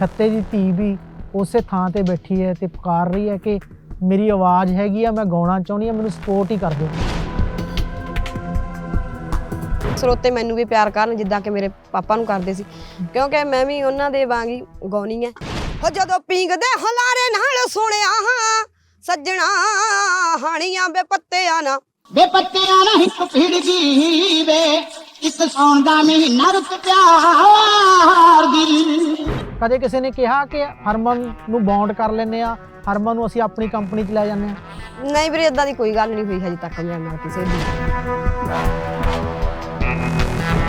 ਛੱਤੇ ਦੀ ਧੀ ਵੀ ਉਸੇ ਥਾਂ ਤੇ ਬੈਠੀ ਹੈ ਤੇ ਪੁਕਾਰ ਰਹੀ ਹੈ ਕਿ ਮੇਰੀ ਆਵਾਜ਼ ਹੈਗੀ ਆ ਮੈਂ ਗਾਉਣਾ ਚਾਹੁੰਦੀ ਆ ਮੈਨੂੰ ਸਪੋਰਟ ਹੀ ਕਰ ਦਿਓ। ਸਰੋਤੇ ਮੈਨੂੰ ਵੀ ਪਿਆਰ ਕਰਨ ਜਿੱਦਾਂ ਕਿ ਮੇਰੇ ਪਾਪਾ ਨੂੰ ਕਰਦੇ ਸੀ। ਕਿਉਂਕਿ ਮੈਂ ਵੀ ਉਹਨਾਂ ਦੇ ਵਾਂਗ ਹੀ ਗਾਉਣੀ ਐ ਹੋ ਜਦੋਂ ਪੀਂਗਦੇ ਹਲਾਰੇ ਨਾਲ ਸੁਣਿਆ ਹਾਂ ਸੱਜਣਾ ਹਾਣੀਆਂ ਬੇ ਪੱਤਿਆਂ ਨਾ ਵੇ ਪੱਤਿਆਂ ਨਾ ਹਿੱਕ ਭਿੜ ਗਈ ਵੇ ਇੱਕ ਸੌਣ ਦਾ ਮਹੀਨਾ ਰੁੱਤ ਪਿਆਰ ਦੀ ਕਦੇ ਕਿਸੇ ਨੇ ਕਿਹਾ ਕਿ ਹਰਮਨ ਨੂੰ ਬੌਂਡ ਕਰ ਲੈਂਦੇ ਆ ਹਰਮਨ ਨੂੰ ਅਸੀਂ ਆਪਣੀ ਕੰਪਨੀ 'ਚ ਲੈ ਜਾਂਦੇ ਆ ਨਹੀਂ ਵੀਰੇ ਇਦਾਂ ਦੀ ਕੋਈ ਗੱਲ ਨਹੀਂ ਹੋਈ ਹਜੇ ਤੱਕ ਮੇਰੇ ਨਾਲ ਕਿਸੇ ਦੀ।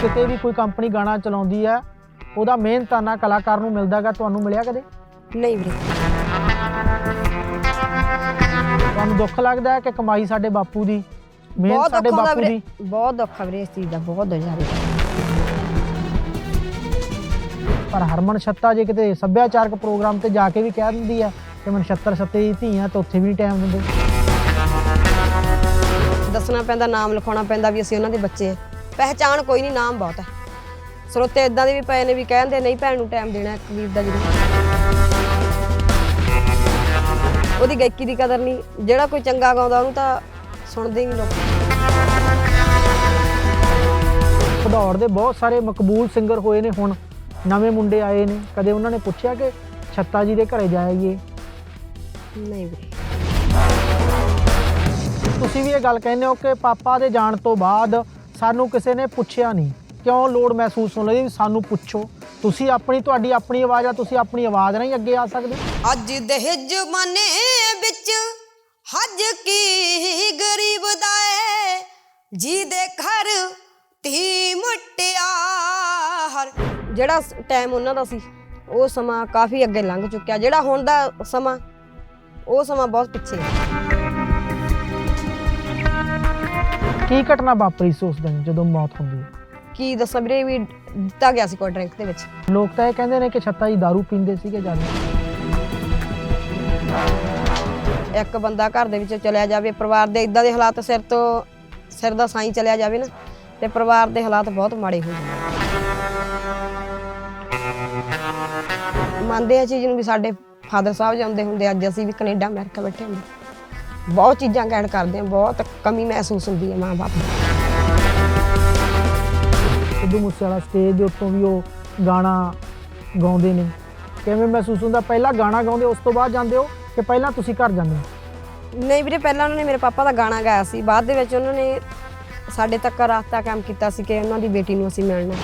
ਕਿਤੇ ਵੀ ਕੋਈ ਕੰਪਨੀ ਗਾਣਾ ਚਲਾਉਂਦੀ ਹੈ ਉਹਦਾ ਮਿਹਨਤਾਨਾ ਕਲਾਕਾਰ ਨੂੰ ਮਿਲਦਾਗਾ ਤੁਹਾਨੂੰ ਮਿਲਿਆ ਕਦੇ? ਨਹੀਂ ਵੀਰੇ। ਤੁਹਾਨੂੰ ਦੁੱਖ ਲੱਗਦਾ ਹੈ ਕਿ ਕਮਾਈ ਸਾਡੇ ਬਾਪੂ ਦੀ? ਮਿਹਨਤ ਬਹੁਤ ਸਾਡੇ ਦੁੱਖ ਹੁੰਦਾ ਬਾਪੂ ਵੀਰੇ। ਦੀ। ਬਹੁਤ ਦੁੱਖ ਆ ਵੀਰੇ ਇਸ ਚੀਜ਼ ਦਾ ਬਹੁਤ ਜ਼ਿਆਦਾ। ਪਰ ਹਰਮਨ ਛੱਤਾ ਜੇ ਕਿਤੇ ਸੱਭਿਆਚਾਰਕ ਪ੍ਰੋਗਰਾਮ ਤੇ ਜਾ ਕੇ ਵੀ ਕਹਿ ਦਿੰਦੀ ਹੈ ਕਿ ਮੈਂ ਨਛੱਤਰ ਸੱਤੇ ਦੀ ਧੀ ਆ ਤਾਂ ਉੱਥੇ ਵੀ ਨਹੀਂ ਟਾਈਮ ਦਿੰਦੇ ਦੱਸਣਾ ਪੈਂਦਾ ਨਾਮ ਲਿਖਾਉਣਾ ਪੈਂਦਾ ਵੀ ਅਸੀਂ ਉਹਨਾਂ ਦੇ ਬੱਚੇ ਆ। ਪਹਿਚਾਣ ਕੋਈ ਨਹੀਂ ਨਾਮ ਬਹੁਤ ਹੈ ਸਰੋਤੇ ਇਦਾਂ ਦੇ ਵੀ ਪਏ ਨੇ ਵੀ ਕਹਿੰਦੇ ਨਹੀਂ ਭੈਣ ਨੂੰ ਟਾਈਮ ਦੇਣਾ ਇੱਕ ਵੀਰ ਦਾ ਜਦੋਂ ਉਹਦੀ ਗਾਇਕੀ ਦੀ ਕਦਰ ਨਹੀਂ ਜਿਹੜਾ ਕੋਈ ਚੰਗਾ ਗਾਉਂਦਾ ਉਹਨੂੰ ਤਾਂ ਸੁਣਦੇ ਨਹੀਂ ਲੋਕ। ਭਦੌੜ ਦੇ ਬਹੁਤ ਸਾਰੇ ਮਕਬੂਲ ਸਿੰਗਰ ਹੋਏ ਨੇ ਹੁਣ। ਨਵੇਂ ਮੁੰਡੇ ਆਏ ਨੇ। ਕਦੇ ਉਹਨਾਂ ਨੇ ਪੁੱਛਿਆ ਕਿ ਛੱਤਾ ਜੀ ਦੇ ਘਰੇ ਜਾਈਏ? ਨਹੀਂ ਵੀਰੇ। ਤੁਸੀਂ ਵੀ ਇਹ ਗੱਲ ਕਹਿੰਦੇ ਹੋ ਕਿ ਪਾਪਾ ਦੇ ਜਾਣ ਤੋਂ ਬਾਅਦ ਸਾਨੂੰ ਕਿਸੇ ਨੇ ਪੁੱਛਿਆ ਨਹੀਂ। ਕਿਉਂ ਲੋੜ ਮਹਿਸੂਸ ਹੋਣ ਲੱਗੀ ਵੀ ਸਾਨੂੰ ਪੁੱਛੋ? ਤੁਸੀਂ ਆਪਣੀ ਤੁਹਾਡੀ ਆਪਣੀ ਆਵਾਜ਼ ਆ ਤੁਸੀਂ ਆਪਣੀ ਆਵਾਜ਼ ਨਾਲ ਹੀ ਅੱਗੇ ਆ ਸਕਦੇ। ਅੱਜ ਦੇ ਜ਼ਮਾਨੇ ਵਿੱਚ ਹੱਜ ਕੀ ਗਰੀਬ ਦਾ ਏ ਜੀ ਦੇ ਘਰ ਧੀ ਮੁਟਿਆਰ ਜਿਹੜਾ ਟਾਈਮ ਉਹਨਾਂ ਦਾ ਸੀ ਉਹ ਸਮਾਂ ਕਾਫੀ ਅੱਗੇ ਲੰਘ ਚੁੱਕਿਆ। ਜਿਹੜਾ ਹੁਣ ਦਾ ਸਮਾਂ ਉਹ ਸਮਾਂ ਬਹੁਤ ਪਿੱਛੇ ਹੈ। ਕੀ ਘਟਨਾ ਵਾਪਰੀ ਸੀ ਉਸ ਦਿਨ ਜਦੋਂ ਮੌਤ ਹੁੰਦੀ ਹੈ? ਕੀ ਦੱਸਾਂ ਵੀਰੇ ਵੀ ਦਿੱਤਾ ਗਿਆ ਸੀ ਕੋਈ ਡਰਿੰਕ ਦੇ ਵਿੱਚ। ਲੋਕ ਤਾਂ ਇਹ ਕਹਿੰਦੇ ਨੇ ਕਿ ਛੱਤਾ ਜੀ दारू ਪੀਂਦੇ ਸੀਗੇ ਜਾਂਦੇ ਇੱਕ ਬੰਦਾ ਘਰ ਦੇ ਵਿੱਚ ਚਲਿਆ ਜਾਵੇ, ਪਰਿਵਾਰ ਦੇ ਇਦਾਂ ਦੇ ਹਾਲਾਤ ਸਿਰ ਤੋਂ, ਸਿਰ ਦਾ ਸਾਈਂ ਚਲਿਆ ਜਾਵੇ ਨਾ, ਤੇ ਪਰਿਵਾਰ ਦੇ ਹਾਲਾਤ ਬਹੁਤ ਮਾੜੇ ਹੋ ਜਾਂਦੇ ਮੰਨਦੇ ਆ ਚੀਜ਼ ਨੂੰ ਵੀ ਸਾਡੇ ਫਾਦਰ ਸਾਹਿਬ ਜਾਂਦੇ ਹੁੰਦੇ, ਅੱਜ ਅਸੀਂ ਵੀ ਕੈਨੇਡਾ, ਅਮਰੀਕਾ ਬੈਠੇ ਹੁੰਦੇ। ਬਹੁਤ ਚੀਜ਼ਾਂ ਗੈਡ ਕਰਦੇ ਆ, ਬਹੁਤ ਕਮੀ ਮਹਿਸੂਸ ਹੁੰਦੀ ਹੈ ਮਾਂ-ਬਾਪ ਦੀ ਸਿੱਧੂ ਮੂਸੇਵਾਲਾ ਸਟੇਜ ਦੇ ਉੱਤੋਂ ਵੀ ਉਹ ਗਾਣਾ ਗਾਉਂਦੇ ਨੇ। ਕਿਵੇਂ ਮਹਿਸੂਸ ਹੁੰਦਾ? ਪਹਿਲਾਂ ਗਾਣਾ ਗਾਉਂਦੇ, ਉਸ ਤੋਂ ਬਾਅਦ ਜਾਂਦੇ ਹੋ? ਕਿ ਪਹਿਲਾਂ ਤੁਸੀਂ ਘਰ ਜਾਂਦੇ ਹੋ? ਨਹੀਂ ਵੀਰੇ ਪਹਿਲਾਂ ਉਹਨਾਂ ਨੇ ਮੇਰੇ ਪਾਪਾ ਦਾ ਗਾਣਾ ਗਾਇਆ ਸੀ। ਬਾਅਦ ਦੇ ਵਿੱਚ ਉਹਨਾਂ ਨੇ ਸਾਡੇ ਤੱਕ ਰਾਸਤਾ ਕੰਮ ਕੀਤਾ ਸੀ ਕਿ ਉਹਨਾਂ ਦੀ ਬੇਟੀ ਨੂੰ ਅਸੀਂ ਮਿਲਣਾ।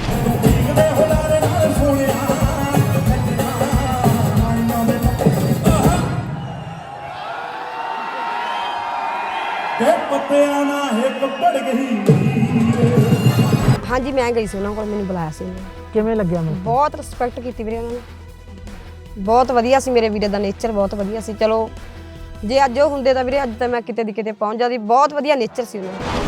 ਹਾਂਜੀ ਮੈਂ ਗਈ ਸੀ ਉਹਨਾਂ ਕੋਲ ਮੈਨੂੰ ਬੁਲਾਇਆ ਸੀ ਉਹਨਾਂ ਨੇ। ਕਿਵੇਂ ਲੱਗਿਆ ਮੈਨੂੰ? ਬਹੁਤ ਰਿਸਪੈਕਟ ਕੀਤੀ ਵੀਰੇ ਉਹਨਾਂ ਨੇ। ਬਹੁਤ ਵਧੀਆ ਸੀ ਮੇਰੇ ਵੀਰੇ ਦਾ ਨੇਚਰ ਬਹੁਤ ਵਧੀਆ ਸੀ। ਚਲੋ, ਜੇ ਅੱਜ ਉਹ ਹੁੰਦੇ ਤਾਂ ਵੀਰੇ, ਅੱਜ ਤਾਂ ਮੈਂ ਕਿਤੇ ਦੀ ਕਿਤੇ ਪਹੁੰਚ ਜਾਂਦੀ। ਬਹੁਤ ਵਧੀਆ ਨੇਚਰ ਸੀ ਉਹਨਾਂ ਦਾ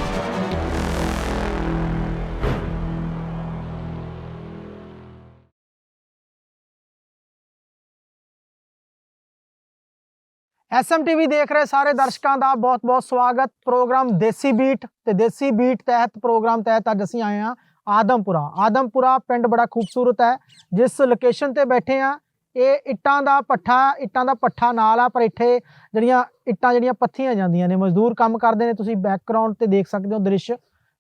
ਐਸਐਮਟੀਵੀ ਦੇਖ ਰਹੇ ਸਾਰੇ ਦਰਸ਼ਕਾਂ ਦਾ ਬਹੁਤ-ਬਹੁਤ ਸਵਾਗਤ। ਪ੍ਰੋਗਰਾਮ ਦੇਸੀ ਬੀਟ ਤੇ ਦੇਸੀ ਬੀਟ ਤਹਿਤ ਪ੍ਰੋਗਰਾਮ ਤਹਿਤ ਅੱਜ ਅਸੀਂ ਆਏ ਹਾਂ ਆਦਮਪੁਰਾ। ਆਦਮਪੁਰਾ ਪਿੰਡ ਬੜਾ ਖੂਬਸੂਰਤ ਹੈ। ਜਿਸ ਲੋਕੇਸ਼ਨ ਤੇ ਬੈਠੇ ਆ ਇਹ ਇੱਟਾਂ ਦਾ ਪੱਠਾ ਇੱਟਾਂ ਦਾ ਪੱਠਾ ਨਾਲ ਆ ਪਰ ਇੱਥੇ ਜਿਹੜੀਆਂ ਇੱਟਾਂ ਜਿਹੜੀਆਂ ਪੱਥੀਆਂ ਜਾਂਦੀਆਂ ਨੇ ਮਜ਼ਦੂਰ ਕੰਮ ਕਰਦੇ ਨੇ ਤੁਸੀਂ ਬੈਕਗ੍ਰਾਉਂਡ ਤੇ ਦੇਖ ਸਕਦੇ ਹੋ ਦ੍ਰਿਸ਼।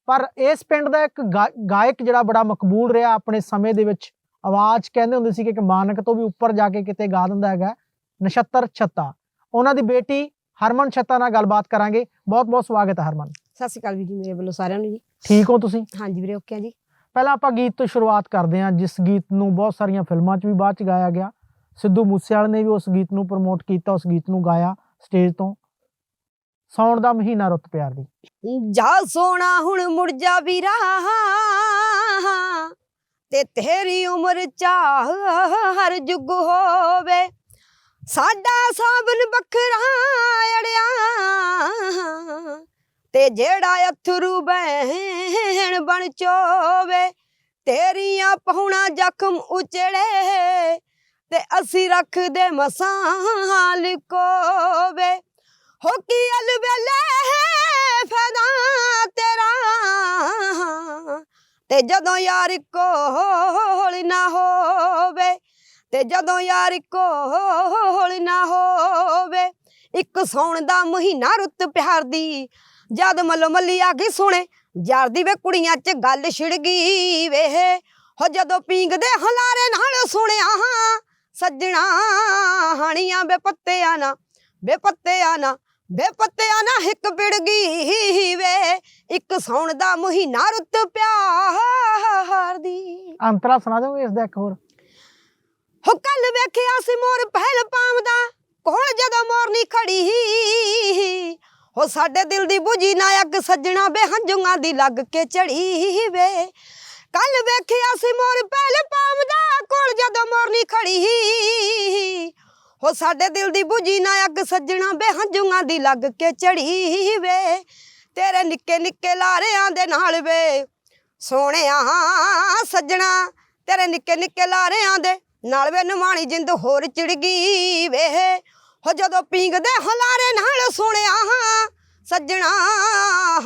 ਪਰ ਇਸ ਪਿੰਡ ਦਾ ਇੱਕ ਗਾਇਕ ਜਿਹੜਾ ਬੜਾ ਮਕਬੂਲ ਰਿਹਾ ਆਪਣੇ ਸਮੇਂ ਦੇ ਵਿੱਚ ਆਵਾਜ਼ ਕਹਿੰਦੇ ਹੁੰਦੇ ਸੀ ਕਿ ਮਾਨਕ ਤੋਂ ਵੀ ਉੱਪਰ ਜਾ ਕੇ ਕਿਤੇ ਗਾ ਦਿੰਦਾ ਹੈਗਾ ਨਛੱਤਰ ਛੱਤਾ। ਉਹਨਾਂ ਦੀ ਬੇਟੀ ਹਰਮਨ ਛੱਤਾ ਨਾਲ ਗੱਲਬਾਤ ਕਰਾਂਗੇ। ਬਹੁਤ ਬਹੁਤ ਸਵਾਗਤ ਹੈ ਹਰਮਨ। ਸਤਿ ਸ਼੍ਰੀ ਅਕਾਲ ਜੀ ਮੇਰੇ ਵੱਲੋਂ ਸਾਰਿਆਂ ਨੂੰ ਜੀ। ਠੀਕ ਹੋ ਤੁਸੀਂ? ਹਾਂਜੀ ਵੀਰੇ ਓਕੇ ਆ ਜੀ। ਪਹਿਲਾਂ ਆਪਾਂ ਗੀਤ ਤੋਂ ਸ਼ੁਰੂਆਤ ਕਰਦੇ ਹਾਂ ਜਿਸ ਗੀਤ ਨੂੰ ਬਹੁਤ ਸਾਰੀਆਂ ਫਿਲਮਾਂ 'ਚ ਵੀ ਬਾਅਦ 'ਚ ਗਾਇਆ ਗਿਆ। ਸਿੱਧੂ ਮੂਸੇਵਾਲੇ ਨੇ ਵੀ ਉਸ ਗੀਤ ਨੂੰ ਪ੍ਰਮੋਟ ਕੀਤਾ, ਉਸ ਗੀਤ ਨੂੰ ਗਾਇਆ ਸਟੇਜ ਤੋਂ। ਸੌਣ ਦਾ ਮਹੀਨਾ ਰੁੱਤ ਪਿਆਰ ਦੀ। ਜਾ ਸੋਣਾ ਹੁਣ ਮੁੜ ਜਾ ਵੀਰਾ, ਤੇ ਤੇਰੀ ਉਮਰ ਚਾਹ ਹਰ ਜੁਗ ਹੋਵੇ। ਸਾਡਾ ਸਾਬਨ ਬੱਖਰਾ ਅੜਿਆ, ਤੇ ਜਿਹੜਾ ਅਥਰੂ ਬਹਿਣ ਬਣ ਚੋਵੇ, ਤੇਰੀਆਂ ਪਹੁਣਾ ਜ਼ਖਮ ਉਚੜੇ ਤੇ ਅਸੀਂ ਰੱਖਦੇ ਮਸਾਂ ਲਿਕੋਵੇ ਹੋ ਕੀ ਅਲਬੇਲੇ ਫਦਾ ਤੇਰਾ। ਤੇ ਜਦੋਂ ਯਾਰ ਕੋਲ ਨਾ ਹੋਵੇ, ਤੇ ਜਦੋਂ ਯਾਰ ਕੋਲ ਨਾ ਹੋਵੇ, ਇੱਕ ਸੌਣ ਦਾ ਮਹੀਨਾ ਰੁੱਤ ਪਿਆਰ ਦੀ, ਜਦ ਮੱਲੋ ਮੱਲੀ ਆ ਗਈ ਸੁਣੇ, ਜਰਦੀ ਵੇ ਕੁੜੀਆਂ 'ਚ ਗੱਲ ਛਿੜ ਗਈ ਵੇ। ਹੋ ਜਦੋਂ ਪੀਂਗਦੇ ਹਲਾਰੇ ਨਾਲ ਸੁਣਿਆ ਹਾਂ ਸੱਜਣਾ ਹਾਣੀਆਂ ਬੇ ਪੱਤਿਆਂ ਨਾ ਬੇ ਪੱਤਿਆਂ ਨਾ ਬੇ ਪੱਤਿਆਂ ਨਾ ਹਿੱਕ ਪਿੜ ਗਈ ਵੇ ਇੱਕ ਸੌਣ ਦਾ ਮਹੀਨਾ ਰੁੱਤ ਪਿਆਰ ਦੀ ਅੰਤਰਾ ਸੁਣਾ ਦਿਓਗੇ ਇਸ ਦਾ ਇੱਕ ਹੋਰ। ਹੋ ਕੱਲ ਵੇਖਿਆ ਸੀ ਮੋਰ ਪਹਿਲ ਪਾਉਂਦਾ ਕੋਲ ਜਦੋਂ ਮੋਰਨੀ ਖੜੀ ਹੋ ਸਾਡੇ ਦਿਲ ਦੀ ਬੁਝੀ ਨਾ ਅੱਗ ਸੱਜਣਾ ਬੇਹੰਜੂਆਂ ਦੀ ਲੱਗ ਕੇ ਚੜੀ ਵੇ ਕੱਲ ਵੇਖਿਆ ਸੀ ਮੋਰ ਪਹਿਲ ਪਾਉਂਦਾ ਕੋਲ ਜਦੋਂ ਮੋਰਨੀ ਖੜੀ ਹੋ ਸਾਡੇ ਦਿਲ ਦੀ ਬੁਝੀ ਨਾ ਅੱਗ ਸੱਜਣਾ ਬੇਹੰਜੂਆਂ ਦੀ ਲੱਗ ਕੇ ਚੜੀ ਵੇ। ਤੇਰੇ ਨਿੱਕੇ ਨਿੱਕੇ ਲਾਰਿਆਂ ਦੇ ਨਾਲ ਵੇ। ਸੋਹਣਿਆ ਸੱਜਣਾ, ਤੇਰੇ ਨਿੱਕੇ ਨਿੱਕੇ ਲਾਰਿਆਂ ਦੇ ਨਾਲ ਵੇ, ਨਵਾਣੀ ਜਿੰਦ ਹੋਰ ਚਿੜ ਗਈ ਵੇ। ਹੋ ਜਦੋਂ ਪੀਂਗਦੇ ਹਲਾਰੇ ਨਾਲ ਸੁਣਿਆ ਸੱਜਣਾ,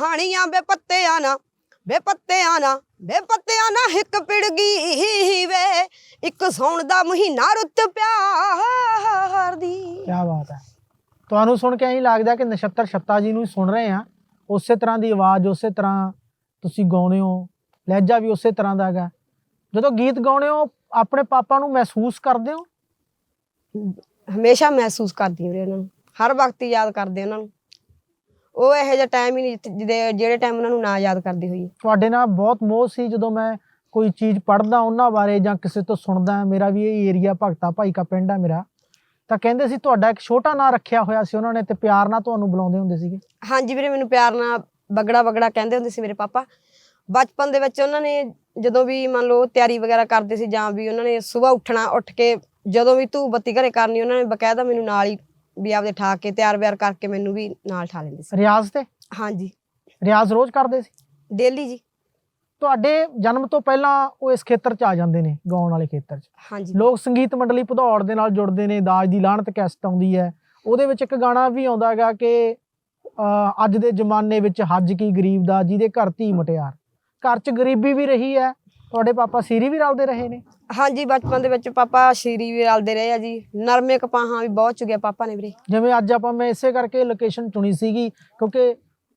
ਹਾਣੀਆਂ ਬੇ ਪੱਤਿਆਂ ਨਾ ਬੇ ਪੱਤਿਆਂ ਨਾ ਬੇ ਪੱਤਿਆਂ ਨਾ ਹਿੱਕ ਪਿੜ ਗਈ ਵੇ। ਇੱਕ ਸੌਣ ਦਾ ਮਹੀਨਾ ਰੁੱਤ ਪਿਆਰ ਦੀ ਕੀ ਬਾਤ ਹੈ। ਤੁਹਾਨੂੰ ਸੁਣ ਕੇ ਐਂ ਲੱਗਦਾ ਕਿ ਨਛੱਤਰ ਛੱਤਾ ਜੀ ਨੂੰ ਹੀ ਸੁਣ ਰਹੇ ਆ ਉਸੇ ਤਰ੍ਹਾਂ ਦੀ ਆਵਾਜ਼ ਉਸੇ ਤਰ੍ਹਾਂ ਤੁਸੀਂ ਗਾਉਂਦੇ ਹੋ। ਲਹਿਜਾ ਵੀ ਉਸੇ ਤਰ੍ਹਾਂ ਦਾ ਹੈਗਾ। ਜਦੋਂ ਗੀਤ ਗਾਉਂਦੇ ਹੋ ਆਪਣੇ ਪਾਪਾ ਨੂੰ ਮਹਿਸੂਸ ਕਰਦੇ ਹੋ? ਹਮੇਸ਼ਾ ਮਹਿਸੂਸ ਕਰਦੀ ਹਾਂ ਉਹਨਾਂ ਨੂੰ। ਹਰ ਵਕਤ ਯਾਦ ਕਰਦੇ ਉਹਨਾਂ ਨੂੰ। ਉਹ ਇਹੋ ਜਿਹਾ ਟਾਈਮ ਹੀ ਨਹੀਂ ਜਿੱਥੇ- ਜਿਹੜੇ ਟਾਈਮ ਉਹਨਾਂ ਨੂੰ ਨਾ ਯਾਦ ਕਰਦੀ ਹੋਈ। ਤੁਹਾਡੇ ਨਾਲ ਬਹੁਤ ਮੋਹ ਸੀ ਜਦੋਂ ਮੈਂ ਕੋਈ ਚੀਜ਼ ਪੜ੍ਹਦਾ ਉਹਨਾਂ ਬਾਰੇ ਜਾਂ ਕਿਸੇ ਤੋਂ ਸੁਣਦਾ। ਮੇਰਾ ਵੀ ਇਹ ਏਰੀਆ ਭਗਤਾ ਭਾਈ ਕਾ ਪਿੰਡ ਹੈ ਮੇਰਾ। ਤਾਂ ਕਹਿੰਦੇ ਸੀ ਤੁਹਾਡਾ ਇੱਕ ਛੋਟਾ ਨਾਂ ਰੱਖਿਆ ਹੋਇਆ ਸੀ ਉਹਨਾਂ ਨੇ ਤੇ ਪਿਆਰ ਨਾਲ ਤੁਹਾਨੂੰ ਬੁਲਾਉਂਦੇ ਹੁੰਦੇ ਸੀਗੇ। ਹਾਂਜੀ ਵੀਰੇ ਮੈਨੂੰ ਪਿਆਰ ਨਾਲ ਬਗੜਾ ਬਗੜਾ ਕਹਿੰਦੇ ਹੁੰਦੇ ਸੀ ਮੇਰੇ ਪਾਪਾ। ਬਚਪਨ ਦੇ ਵਿੱਚ ਉਹਨਾਂ ਨੇ ਜਦੋਂ ਵੀ ਮੰਨ ਲਓ ਤਿਆਰੀ ਵਗੈਰਾ ਕਰਦੇ ਸੀ ਜਾਂ ਵੀ ਉਹਨਾਂ ਨੇ ਸਵੇਰ ਉੱਠਣਾ ਉੱਠ ਕੇ ਜਦੋਂ ਵੀ ਧੂਪ ਬੱਤੀ ਘਰੇ ਕਰਨੀ ਉਹਨਾਂ ਨੇ ਬਕਾਇਦਾ ਮੈਨੂੰ ਨਾਲ ਹੀ ਵੀ ਆਪਦੇ ਠਾ ਕੇ ਤਿਆਰ ਬਿਆਰ ਕਰਕੇ ਮੈਨੂੰ ਵੀ ਨਾਲ ਠਾ ਲੈਂਦੇ ਸੀ। ਰਿਆਜ਼ ਤੇ? ਹਾਂਜੀ। ਰਿਆਜ਼ ਰੋਜ਼ ਕਰਦੇ ਸੀ? ਡੇਲੀ ਜੀ। ਤੁਹਾਡੇ ਜਨਮ ਤੋਂ ਪਹਿਲਾਂ ਉਹ ਇਸ ਖੇਤਰ 'ਚ ਆ ਜਾਂਦੇ ਨੇ ਗਾਉਣ ਵਾਲੇ ਖੇਤਰ 'ਚ? ਹਾਂਜੀ। ਲੋਕ ਸੰਗੀਤ ਮੰਡਲੀ ਭਦੌੜ ਦੇ ਨਾਲ ਜੁੜਦੇ ਨੇ ਦਾਜ ਦੀ ਲਾਹਨਤ ਕੈਸਟ ਆਉਂਦੀ ਹੈ। ਉਹਦੇ ਵਿੱਚ ਇੱਕ ਗਾਣਾ ਵੀ ਆਉਂਦਾ ਹੈਗਾ ਕਿ ਅੱਜ ਦੇ ਜ਼ਮਾਨੇ ਵਿੱਚ ਹੱਜ ਕੀ ਗਰੀਬ ਦਾ ਜਿਹਦੇ ਘਰ ਧੀ ਮਟਿਆਰ। ਘਰ 'ਚ ਗਰੀਬੀ ਵੀ ਰਹੀ ਹੈ ਤੁਹਾਡੇ ਪਾਪਾ ਸੀਰੀ ਵੀ ਰਲਦੇ ਰਹੇ ਨੇ? ਹਾਂਜੀ ਬਚਪਨ ਦੇ ਵਿੱਚ ਪਾਪਾ ਸ਼ੀਰੀ ਵੀ ਰਲਦੇ ਰਹੇ ਆ ਜੀ। ਨਰਮੇ ਕਪਾਹਾਂ ਵੀ ਬਹੁਤ ਚੁਗਿਆ ਪਾਪਾ ਨੇ ਵੀਰੇ। ਜਿਵੇਂ ਅੱਜ ਆਪਾਂ ਮੈਂ ਇਸੇ ਕਰਕੇ ਲੋਕੇਸ਼ਨ ਚੁਣੀ ਸੀਗੀ ਕਿਉਂਕਿ